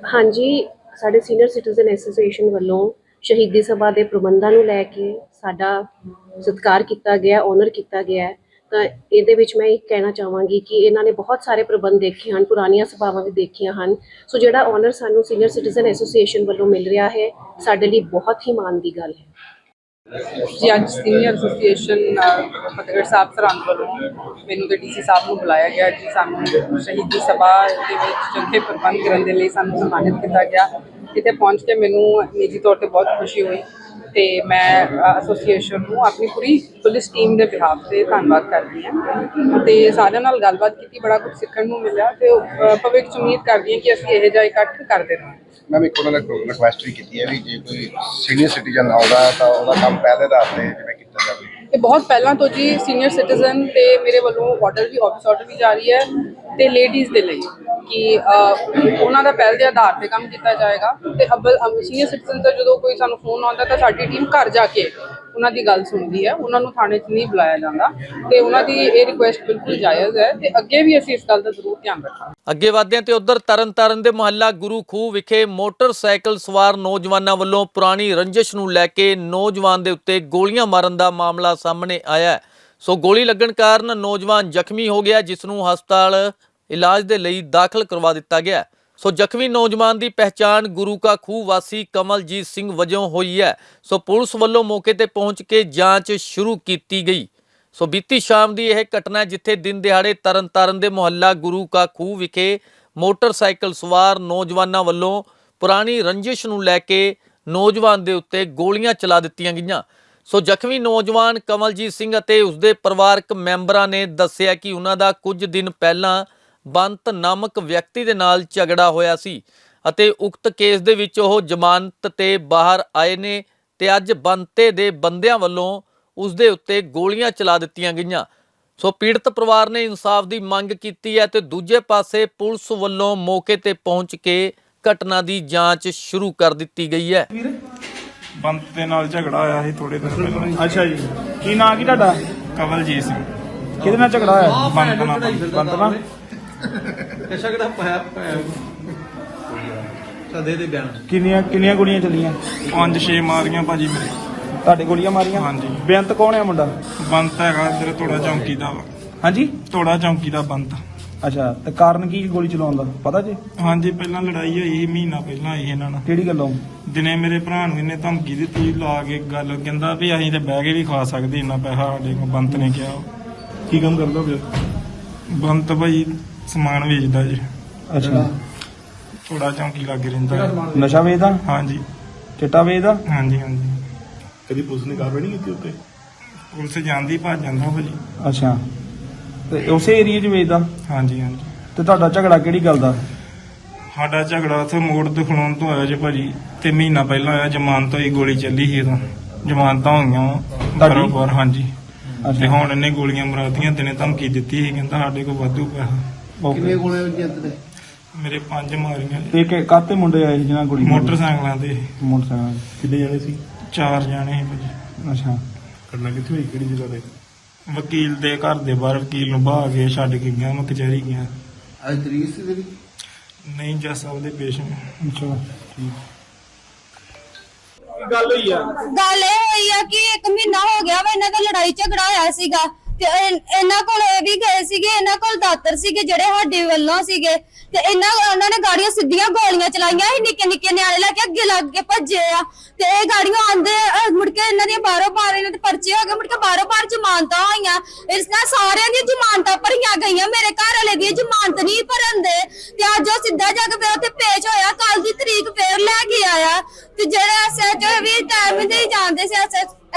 ਹਾਂਜੀ, ਸਾਡੇ ਸੀਨੀਅਰ ਸਿਟੀਜ਼ਨ ਐਸੋਸੀਏਸ਼ਨ ਵੱਲੋਂ ਸ਼ਹੀਦੀ ਸਭਾ ਦੇ ਪ੍ਰਬੰਧਾਂ ਨੂੰ ਲੈ ਕੇ ਸਾਡਾ ਸਤਿਕਾਰ ਕੀਤਾ ਗਿਆ ਓਨਰ ਕੀਤਾ ਗਿਆ ਤਾਂ ਇਹਦੇ ਵਿੱਚ ਮੈਂ ਇਹ ਕਹਿਣਾ ਚਾਹਾਂਗੀ ਕਿ ਇਹਨਾਂ ਨੇ ਬਹੁਤ ਸਾਰੇ ਪ੍ਰਬੰਧ ਦੇਖੇ ਹਨ, ਪੁਰਾਣੀਆਂ ਸਭਾਵਾਂ ਵੀ ਦੇਖੀਆਂ ਹਨ। ਸੋ ਜਿਹੜਾ ਓਨਰ ਸਾਨੂੰ ਸੀਨੀਅਰ ਸਿਟੀਜ਼ਨ ਐਸੋਸੀਏਸ਼ਨ ਵੱਲੋਂ ਮਿਲ ਰਿਹਾ ਹੈ, ਸਾਡੇ ਲਈ ਬਹੁਤ ਹੀ ਮਾਣ ਦੀ ਗੱਲ ਹੈ। ਜੀ ਅੱਜ ਸੀਨੀਅਰ ਐਸੋਸੀਏਸ਼ਨ ਫਤਿਹਗੜ੍ਹ ਸਾਹਿਬ ਸਰਹੰਦ ਵੱਲੋਂ ਮੈਨੂੰ ਤੇ ਡੀਸੀ ਸਾਹਿਬ ਨੂੰ ਬੁਲਾਇਆ ਗਿਆ ਜੀ ਸਾਨੂੰ ਸ਼ਹੀਦੀ ਸਭਾ ਦੇ ਵਿੱਚ ਚੰਗੇ ਪ੍ਰਬੰਧ ਕਰਨ ਦੇ ਲਈ ਸਾਨੂੰ ਸਨਮਾਨਿਤ ਕੀਤਾ ਗਿਆ। ਇੱਥੇ ਪਹੁੰਚ ਕੇ ਮੈਨੂੰ ਨਿੱਜੀ ਤੌਰ ਤੇ ਬਹੁਤ ਖੁਸ਼ੀ ਹੋਈ। ਤੇ ਮੈਂ ਐਸੋਸੀਏਸ਼ਨ ਨੂੰ ਆਪਣੀ ਪੂਰੀ ਪੁਲਿਸ ਟੀਮ ਦੇ ਬਿਹਾਫ ਤੇ ਧੰਨਵਾਦ ਕਰਦੀ ਹਾਂ। ਤੇ ਸਾਰਿਆਂ ਨਾਲ ਗੱਲਬਾਤ ਕੀਤੀ ਬੜਾ ਕੁਝ ਸਿੱਖਣ ਨੂੰ ਮਿਲਿਆ ਤੇ ਅ, ਭਵਿੱਖ 'ਚ ਉਮੀਦ ਕਰਦੀ ਹਾਂ ਕਿ ਅਸੀਂ ਇਹੋ ਜਿਹਾ ਇਕੱਠ ਕਰਦੇ ਰਹਾਂਗੇ। ਮੈਂ ਵੀ ਇੱਕ ਉਹਨਾਂ ਨੇ ਰਿਕੁਐਸਟ ਵੀ ਕੀਤੀ ਹੈ ਵੀ ਜੇ ਕੋਈ ਸੀਨੀਅਰ ਸਿਟੀਜ਼ਨ ਆਉਂਦਾ ਹੈ ਤਾਂ ਉਹਦਾ ਕੰਮ ਪਹਿਲੇ ਆਧਾਰ ਤੇ ਜਿਵੇਂ ਕੀਤਾ ਜਾਵੇ। ਇਹ ਬਹੁਤ ਪਹਿਲਾਂ ਤੋਂ ਜੀ ਸੀਨੀਅਰ ਸਿਟੀਜ਼ਨ ਤੇ ਮੇਰੇ ਵੱਲੋਂ ਆਰਡਰ ਵੀ ਆਫਿਸ ਆਰਡਰ ਵੀ ਜਾਰੀ ਹੈ ਤੇ ਲੇਡੀਜ਼ ਦੇ ਲਈ ਕਿ ਉਹਨਾਂ ਦਾ ਪਹਿਲ ਦੇ ਆਧਾਰ ਤੇ ਕੰਮ ਕੀਤਾ ਜਾਏਗਾ ਤੇ ਅਬਲ ਸੀਨੀਅਰ ਸਿਟੀਜ਼ਨ ਦਾ ਜਦੋਂ ਕੋਈ ਸਾਨੂੰ ਫੋਨ ਆਉਂਦਾ ਤਾਂ ਸਾਡੀ ਟੀਮ ਘਰ ਜਾ ਕੇ ਉਹਨਾਂ ਦੀ ਗੱਲ ਸੁਣਦੀ ਹੈ, ਉਹਨਾਂ ਨੂੰ ਥਾਣੇ 'ਚ ਨਹੀਂ ਬੁਲਾਇਆ ਜਾਂਦਾ ਤੇ ਉਹਨਾਂ ਦੀ ਇਹ ਰਿਕੁਐਸਟ ਬਿਲਕੁਲ ਜਾਇਜ਼ ਹੈ ਤੇ ਅੱਗੇ ਵੀ ਅਸੀਂ ਇਸ ਗੱਲ ਦਾ ਜ਼ਰੂਰ ਧਿਆਨ ਰੱਖਾਂਗੇ ਅੱਗੇ ਵਧਦੇ ਹਾਂ ਤੇ ਉਧਰ ਤਰਨਤਾਰਨ ਦੇ ਮੁਹੱਲਾ ਗੁਰੂ ਖੂਹ ਵਿਖੇ ਮੋਟਰਸਾਈਕਲ ਸਵਾਰ ਨੌਜਵਾਨਾਂ ਵੱਲੋਂ ਪੁਰਾਣੀ ਰੰਜਿਸ਼ ਨੂੰ ਲੈ ਕੇ ਨੌਜਵਾਨ ਦੇ ਉੱਤੇ ਗੋਲੀਆਂ ਮਾਰਨ ਦਾ ਮਾਮਲਾ ਸਾਹਮਣੇ ਆਇਆ ਹੈ। ਸੋ ਗੋਲੀ ਲੱਗਣ ਕਾਰਨ ਨੌਜਵਾਨ ਜ਼ਖਮੀ ਹੋ ਗਿਆ, ਜਿਸ ਨੂੰ ਹਸਪਤਾਲ ਇਲਾਜ ਦੇ ਲਈ ਦਾਖਲ ਕਰਵਾ ਦਿੱਤਾ ਗਿਆ ਸੋ ਜ਼ਖਮੀ ਨੌਜਵਾਨ ਦੀ ਪਹਿਚਾਣ ਗੁਰੂ ਕਾ ਖੂਹ ਵਾਸੀ ਕਮਲਜੀਤ ਸਿੰਘ ਵਜੋਂ ਹੋਈ ਹੈ। ਸੋ ਪੁਲਿਸ ਵੱਲੋਂ ਮੌਕੇ ਤੇ ਪਹੁੰਚ ਕੇ ਜਾਂਚ ਸ਼ੁਰੂ ਕੀਤੀ ਗਈ। ਸੋ ਬੀਤੀ ਸ਼ਾਮ ਦੀ ਇਹ ਘਟਨਾ ਜਿੱਥੇ ਦਿਨ ਦਿਹਾੜੇ ਤਰਨਤਾਰਨ ਦੇ ਮੁਹੱਲਾ ਗੁਰੂ ਕਾ ਖੂਹ ਵਿਖੇ ਮੋਟਰਸਾਈਕਲ ਸਵਾਰ ਨੌਜਵਾਨਾਂ ਵੱਲੋਂ ਪੁਰਾਣੀ ਰੰਜਿਸ਼ ਨੂੰ ਲੈ ਕੇ ਨੌਜਵਾਨ ਦੇ ਉੱਤੇ ਗੋਲੀਆਂ ਚਲਾ ਦਿੱਤੀਆਂ ਗਈਆਂ। ਸੋ ਜ਼ਖਮੀ ਨੌਜਵਾਨ ਕਮਲਜੀਤ ਸਿੰਘ ਅਤੇ ਉਸਦੇ ਪਰਿਵਾਰਕ ਮੈਂਬਰਾਂ ਨੇ ਦੱਸਿਆ ਕਿ ਉਹਨਾਂ ਦਾ ਕੁਝ ਦਿਨ ਪਹਿਲਾਂ ਬੰਤ ਨਾਮਕ ਵਿਅਕਤੀ ਦੇ ਨਾਲ ਝਗੜਾ ਹੋਇਆ ਸੀ ਅਤੇ ਉਕਤ ਕੇਸ ਦੇ ਵਿੱਚ ਉਹ ਜ਼ਮਾਨਤ ਤੇ ਬਾਹਰ ਆਏ ਨੇ ਤੇ ਅੱਜ ਬੰਤੇ ਦੇ ਬੰਦਿਆਂ ਵੱਲੋਂ ਉਸ ਦੇ ਉੱਤੇ ਗੋਲੀਆਂ ਚਲਾ ਦਿੱਤੀਆਂ ਗਈਆਂ। ਸੋ ਪੀੜਤ ਪਰਿਵਾਰ ਨੇ ਇਨਸਾਫ ਦੀ ਮੰਗ ਕੀਤੀ ਹੈ ਤੇ ਦੂਜੇ ਪਾਸੇ ਪੁਲਿਸ ਵੱਲੋਂ ਮੌਕੇ ਤੇ ਪਹੁੰਚ ਕੇ ਘਟਨਾ ਦੀ ਜਾਂਚ ਸ਼ੁਰੂ ਕਰ ਦਿੱਤੀ ਗਈ ਹੈ। ਬੰਤ ਦੇ ਨਾਲ ਝਗੜਾ ਹੋਇਆ ਸੀ ਥੋੜੇ ਦਿਨ ਪਹਿਲਾਂ। ਅੱਛਾ ਜੀ। ਕੀ ਨਾਂ ਕੀ ਤੁਹਾਡਾ? ਕਵਲਜੀਤ ਸਿੰਘ। ਕਿਹਦੇ ਨਾਲ ਝਗੜਾ ਹੋਇਆ? ਬੰਤ ਨਾਲ ਬੰਤ ਨਾਲ। ਕਿੰਨੀਆਂ ਕਿੰਨੀਆਂ ਗੋਲੀਆਂ ਚੱਲੀਆਂ? ਪੰਜ ਛੇ ਮਾਰੀਆਂ ਭਾਜੀ ਮੇਰੇ। ਤੁਹਾਡੇ ਗੋਲੀਆਂ ਮਾਰੀਆਂ? ਹਾਂਜੀ। ਬੇਅੰਤ ਕੌਣ ਹੈ ਮੁੰਡਾ? ਬੰਤ ਹੈਗਾ ਤੇਰੇ ਥੋੜਾ ਚੌਂਕੀ ਦਾ ਵਾ। ਹਾਂਜੀ? ਥੋੜਾ ਚੌਂਕੀ ਦਾ ਬੰਤ। ਅੱਛਾ ਤੇ ਕਾਰਨ ਕੀ ਗੋਲੀ ਚਲਾਉਣ ਦਾ? ਪਤਾ ਜੀ? ਹਾਂਜੀ ਪਹਿਲਾਂ ਲੜਾਈ ਹੋਈ ਸੀ ਮਹੀਨਾ ਪਹਿਲਾਂ ਹੋਈ ਸੀ ਇਹਨਾਂ ਨਾਲ। ਕਿਹੜੀ ਗੱਲੋਂ? ਦਿਨੇ ਮੇਰੇ ਭਰਾ ਨੂੰ ਇਹਨੇ ਧਮਕੀ ਦਿੱਤੀ ਲਾ ਕੇ ਗੱਲ ਕਹਿੰਦਾ ਵੀ ਅਸੀਂ ਤੇ ਬਹਿ ਕੇ ਵੀ ਖਾ ਸਕਦੇ ਇੰਨਾ ਪੈਸਾ ਸਾਡੇ ਕੋਲ ਬੰਤ ਨੇ ਕਿਹਾ। ਕੀ ਕੰਮ ਕਰਦਾ ਫਿਰ ਬੰਤ ਭਾਈ ਸਮਾਨ ਵੇਚਦਾ ਜੀ। ਅੱਛਾ। ਥੋੜਾ ਚੌਂਕੀ ਲੱਗੇ ਰਹਿੰਦਾ ਨਸ਼ਾ ਵੇਚਦਾ? ਹਾਂਜੀ। ਚਿੱਟਾ ਵੇਚਦਾ? ਹਾਂਜੀ ਹਾਂਜੀ। ਕਦੀ ਪੁਲਿਸ ਨੇ ਕਾਰਵਾਈ ਨਹੀਂ ਕੀਤੀ ਉੱਤੇ? ਪੁਲਿਸ ਜਾਂਦੀ ਭੱਜ ਜਾਂਦਾ ਭਾਜੀ। ਅੱਛਾ। ਤੇ ਉਸੇ ਏਰੀਆ 'ਚ ਵੇਚਦਾ? ਹਾਂਜੀ ਹਾਂਜੀ। ਤੇ ਤੁਹਾਡਾ ਝਗੜਾ ਕਿਹੜੀ ਗੱਲ ਦਾ? ਸਾਡਾ ਝਗੜਾ ਉੱਥੇ ਮੋੜ ਤੇ ਖਲੋਣ ਤੋਂ ਹੋਇਆ ਜੀ ਭਾਜੀ। ਤੇ ਮਹੀਨਾ ਪਹਿਲਾਂ ਹੋਇਆ ਜ਼ਮਾਨਤ ਹੋਈ ਗੋਲੀ ਚੱਲੀ ਸੀ ਉਦੋਂ। ਜ਼ਮਾਨਤਾਂ ਹੋਈਆਂ ਵਾਂ ਤੁਹਾਡੀ? ਬਰੋਬਰ ਹਾਂਜੀ। ਤੇ ਅੱਛਾ ਹੁਣ ਇਹਨੇ ਗੋਲੀਆਂ ਮਰਾਤੀਆਂ ਦਿਨੇ ਧਮਕੀ ਦਿੱਤੀ ਸੀ ਕਹਿੰਦਾ ਸਾਡੇ ਕੋਲ ਵਾਧੂ ਪੈਸਾ। ਕਿੰਨੇ ਗੋਲੇ ਵੱਜੀਆਂ ਤੇ ਮੇਰੇ ਪੰਜ ਮਾਰੀਆਂ ਜੀ। ਤੇ ਕਿ ਕਾਤੇ ਮੁੰਡੇ ਆਏ ਸੀ ਜਿਹਨਾਂ ਗੋਲੀ ਮਾਰੀ? ਮੋਟਰਸਾਈਕਲਾਂ ਤੇ। ਮੋਟਰਸਾਈਕਲ ਕਿੰਨੇ ਜਣੇ ਸੀ? ਚਾਰ ਜਾਣੇ ਸੀ ਭਾਜੀ। ਅੱਛਾ। ਕਰਨਾ ਕਿੱਥੇ ਹੋਈ? ਕਿਹੜੀ ਜਗ੍ਹਾ ਤੇ? ਵਕੀਲ ਦੇ ਘਰ ਦੇ ਬਾਹਰ ਵਕੀਲ ਨੂੰ ਬਾਹ ਕੇ ਛੱਡ ਕੇ ਗਿਆ ਮੈਂ ਕਚਹਿਰੀ ਗਿਆ ਅੱਜ ਤਰੀਕ ਸੀ ਤੇਰੀ? ਨਹੀਂ ਜੱਜ ਸਾਹਿਬ ਦੇ ਪੇਸ਼ ਮੈਂ ਅੱਛਾ। ਠੀਕ ਗੱਲ ਹੋਈ ਆ। ਗੱਲ ਇਹ ਹੋਈ ਆ ਕਿ ਇੱਕ ਮਹੀਨਾ ਹੋ ਗਿਆ ਵਾ ਇਹਨਾਂ ਦਾ ਲੜਾਈ ਝਗੜਾ ਹੋਇਆ ਸੀਗਾ। ਤੇ ਇਹ- ਇਹਨਾਂ ਕੋਲ ਇਹ ਵੀ ਗਏ ਸੀਗੇ, ਇਹਨਾਂ ਕੋਲ ਦਾਤਰ ਸੀਗੇ ਜਿਹੜੇ ਸਾਡੇ ਵੱਲੋਂ ਸੀਗੇ। ਤੇ ਇਹਨਾਂ ਉਹਨਾਂ ਨੇ ਗਾੜੀਆਂ ਸਿੱਧੀਆਂ ਗੋਲੀਆਂ ਚਲਾਈਆਂ ਸੀ ਨਿੱਕੇ ਨਿੱਕੇ ਨਿਆਣੇ ਲੈ ਕੇ ਅੱਗੇ ਲੱਗ ਕੇ ਭੱਜੇ ਆ। ਤੇ ਇਹ ਗਾੜੀਆਂ ਆਂਦੇ ਅਹ ਮੁੜ ਕੇ ਇਹਨਾਂ ਦੀਆਂ ਬਾਰੋ ਬਾਰ ਇਹਨਾਂ ਦੇ ਪਰਚੇ ਹੋ ਗਏ, ਮੁੜ ਕੇ ਬਾਰੋ ਬਾਰ ਜ਼ਮਾਨਤਾਂ ਹੋਈਆਂ। ਇਸ ਨਾਲ ਸਾਰਿਆਂ ਦੀਆਂ ਜ਼ਮਾਨਤਾਂ ਭਰੀਆਂ ਗਈਆਂ, ਮੇਰੇ ਘਰ ਵਾਲੇ ਦੀ ਜ਼ਮਾਨਤ ਨਹੀਂ ਭਰਨ ਦੇ। ਤੇ ਅੱਜ ਉਹ ਸਿੱਧਾ ਜਾ ਕੇ ਫਿਰ ਉੱਥੇ ਪੇਸ਼ ਹੋਇਆ ਕੱਲ ਦੀ ਤਰੀਕ ਫੇਰ ਲੈ ਕੇ ਆਇਆ। ਤੇ ਜਿਹੜੇ ਐਸਐਚਓ ਵੀ ਟਾਈਮ ਦੇ ਹੀ ਜਾਂਦੇ ਸੀ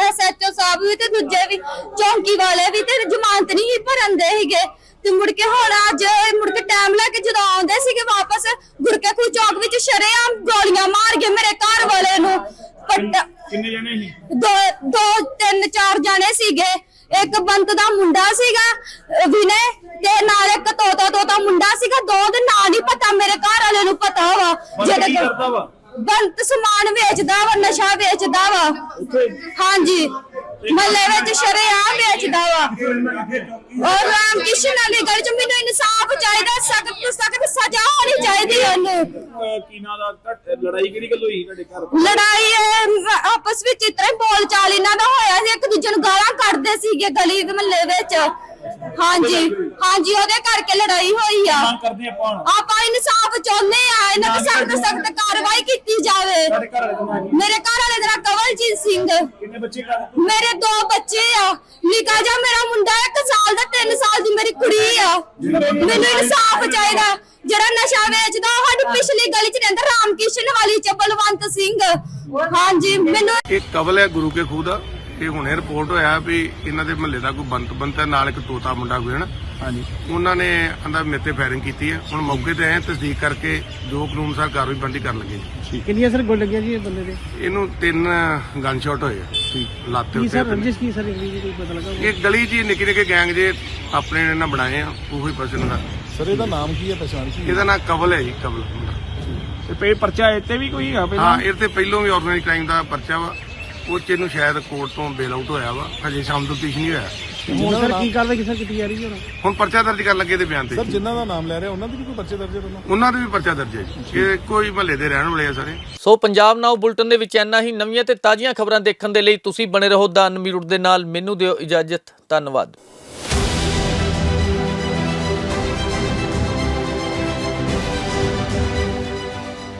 ਐਸਐਚਓ ਸਾਹਿਬ ਵੀ ਤੇ ਦੂਜੇ ਵੀ ਚੌਂਕੀ ਵਾਲੇ ਵੀ ਤੇ ਜ਼ਮਾਨਤ ਨਹੀਂ ਭਰਨ ਦੇ ਸੀਗੇ। ਤੇ ਮੁੜ ਕੇ ਹੁਣ ਅੱਜ ਮੁੜ ਕੇ ਟਾਈਮ ਲੈ ਕੇ ਜਦੋਂ ਆਉਂਦੇ ਸੀਗੇ ਵਾਪਸ ਗੁਰਕੇ ਖੂ ਚੌਕ ਵਿੱਚ ਸ਼ਰੇਆਮ ਗੋਲੀਆਂ ਮਾਰ ਕੇ ਮੇਰੇ ਘਰ ਵਾਲੇ ਨੂੰ। ਕਿੰਨੇ ਜਣੇ ਸੀ? ਦੋ ਦੋ ਤਿੰਨ ਚਾਰ ਜਾਣੇ ਸੀਗੇ। ਇੱਕ ਬੰਤ ਦਾ ਮੁੰਡਾ ਸੀਗਾ ਵਿਨੇ ਤੇ ਨਾਲ ਇੱਕ ਤੋਤਾ ਤੋਤਾ ਮੁੰਡਾ ਸੀਗਾ। ਦੋ ਦੇ ਨਾਂ ਨਹੀਂ ਪਤਾ ਮੇਰੇ ਘਰ ਵਾਲੇ ਨੂੰ ਪਤਾ ਵਾ ਕੀ ਕਰਦਾ ਵਾ? ਬੰਤ ਸਮਾਨ ਵੇਚਦਾ ਵਾ ਨਸ਼ਾ ਵੇਚਦਾ ਵਾ। ਹਾਂਜੀ ਮੱਲੇ ਵਿੱਚ ਸ਼ਰੇਆਮ ਵੇਚਦਾ ਵਾ। ਔਰ ਰਾਮ ਕਿਸ਼ਨ ਵਾਲੀ ਗਲੀ ਚ ਮੈਨੂੰ ਇਨਸਾਫ ਚਾਹੀਦਾ ਸਖਤ ਤੋਂ ਸਖਤ ਸਜ਼ਾ ਹੋਣੀ ਚਾਹੀਦੀ ਉਹਨੂੰ। ਦਾ ਲੜਾਈ ਕਿਹੜੀ ਗੱਲ ਹੋਈ ਤੁਹਾਡੇ ਘਰ? ਲੜਾਈ ਇਹ ਆਪਸ ਵਿੱਚ ਇਤਰਾ ਬੋਲ ਚਾਲ ਇਹਨਾਂ ਦਾ ਹੋਇਆ ਸੀ ਇੱਕ ਦੂਜੇ ਨੂੰ ਗਾਲਾਂ ਕੱਢਦੇ ਸੀਗੇ ਗਲੀ ਦੇ ਮਹੱਲੇ ਵਿੱਚ। ਹਾਂਜੀ ਹਾਂਜੀ ਉਹਦੇ ਕਰਕੇ ਲੜਾਈ ਹੋਈ ਆ। ਕਰਦੇ ਆਪਾਂ ਆਪਾਂ ਇਨਸਾਫ ਚਾਹੁੰਦੇ ਆ ਇਹਨਾਂ ਤੇ ਸਖਤ ਸਖਤ ਕਾਰਵਾਈ ਕੀਤੀ ਜਾਵੇ। ਮੇਰੇ ਘਰ ਵਾਲੇ ਦਾ ਨਾਂ ਕਵਲਜੀਤ ਸਿੰਘ। ਕਿੰਨੇ ਬੱਚੇ ਘਰ? ਮੇਰੇ ਦੋ ਬੱਚੇ ਆ। ਨਿੱਕਾ ਜਿਹਾ ਮੇਰਾ ਮੁੰਡਾ 1 ਸਾਲ ਦਾ 3 ਸਾਲ ਦੀ ਮੇਰੀ ਕੁੜੀ ਆ। ਮੈਨੂੰ ਇਨਸਾਫ ਚਾਹੀਦਾ। ਜਿਹੜਾ ਨਸ਼ਾ ਵੇਚਦਾ ਉਹ ਸਾਡੀ ਪਿਛਲੀ ਗਲੀ 'ਚ ਰਹਿੰਦਾ ਰਾਮ ਕਿਸ਼ਨ ਵਾਲੀ ਚ ਬਲਵੰਤ ਸਿੰਘ। ਹਾਂਜੀ ਮੈਨੂੰ ਇਹ ਕਬਲ ਹੈ ਗੁਰੂ ਕੇ ਖੂਹ ਦਾ। ਇਹ ਹੁਣੇ ਰਿਪੋਰਟ ਹੋਇਆ ਵੀ ਇਹਨਾਂ ਦੇ ਮਹੱਲੇ ਦਾ ਕੋਈ ਬੰਤ ਬੰਤ ਹੈ ਨਾਲ ਇੱਕ ਤੋਤਾ ਮੁੰਡਾ ਕੋਈ ਹਨ ਹਾਂਜੀ। ਉਹਨਾਂ ਨੇ ਅੰਦਰ ਮੇਰੇ ਤੇ ਫਾਇਰਿੰਗ ਕੀਤੀ ਹੈ। ਹੁਣ ਮੌਕੇ ਤੇ ਆਏ ਤਸਦੀਕ ਕਰਕੇ ਜੋ ਕਾਨੂੰਨ ਅਨੁਸਾਰ ਕਾਰਵਾਈ ਬੰਦੀ ਕਰਨ ਲੱਗੇ ਜੀ। ਕਿੰਨੀਆਂ ਸਰ ਗੋਲ ਲੱਗੀਆਂ ਜੀ ਇਹ ਬੰਦੇ ਦੇ? ਇਹਨੂੰ ਤਿੰਨ ਗਨ ਸ਼ਾਟ ਹੋਏ ਆ। ਲੱਤ ਉੱਤੇ ਤਿੰਨ। ਕੀ ਸਰ ਇਹ ਕੋਈ ਪਤਾ ਲੱਗਾ ਇਹ ਗਲੀ ਹੀ ਨਿੱਕੇ ਨਿੱਕੇ ਗੈਂਗ ਜੇ ਆਪਣੇ ਇਹਨਾਂ ਬਣਾਏ ਆ ਉਹੀ ਪਰਸਨ ਦਾ। ਸਰ ਇਹਦਾ ਨਾਮ ਕੀ ਹੈ ਪਛਾਣ ਕੀ ਇਹਦਾ ਨਾਮ ਕਬਲ ਹੈ ਜੀ ਕਬਲ ਤੇ ਪੇ ਪਰਚਾ ਇੱਥੇ ਵੀ ਕੋਈ ਆ ਹਾਂ ਇਹ ਤੇ ਪਹਿਲੋਂ ਵੀ ਆਰਗੇਨਾਈਜ਼ ਕ੍ਰਾਈਮ ਦਾ ਪਰਚਾ ਵਾ। ਉਹ 'ਚ ਇਹਨੂੰ ਸ਼ਾਇਦ ਕੋਰਟ ਤੋਂ ਬੇਲ ਆਊਟ ਹੋਇਆ ਵਾ ਹਜੇ ਸ਼ਾਮ ਤੋਂ ਤੀਸ਼ ਨਹੀਂ ਹੋਇਆ। ਹੁਣ ਸਰ ਕੀ ਕਾਰਵਾਈ ਕਿਸਰ ਕੀਤੀ ਜਾ ਰਹੀ ਹੈ ਹੁਣ? ਪਰਚਾ ਦਰਜ ਕਰਨ ਲੱਗੇ ਤੇ ਬਿਆਨ ਤੇ ਜਿਨ੍ਹਾਂ ਦਾ ਨਾਮ ਲੈ ਰਿਹਾ ਉਹਨਾਂ ਦੀ ਵੀ ਕੋਈ ਪਰਚੇ ਦਰਜ ਹੈ ਉਹਨਾਂ ਉਹਨਾਂ ਦੇ ਵੀ ਪਰਚਾ ਦਰਜ ਹੈ ਜੀ। ਇਹ ਕੋਈ ਮਹੱਲੇ ਦੇ ਰਹਿਣ ਵਾਲੇ ਆ ਸਾਰੇ। ਸੋ ਪੰਜਾਬ ਨਾਓ ਬੁਲਟਨ ਦੇ ਵਿੱਚ ਇੰਨਾ ਹੀ ਨਵੀਆਂ ਤੇ ਤਾਜ਼ੀਆਂ ਖਬਰਾਂ ਦੇਖਣ ਦੇ ਲਈ ਤੁਸੀਂ ਬਣੇ ਰਹੋ ਦਾ ਅਨਮੀਰੁੱਟ ਦੇ ਨਾਲ। ਮੈਨੂੰ ਦਿਓ ਇਜਾਜ਼ਤ। ਧੰਨਵਾਦ।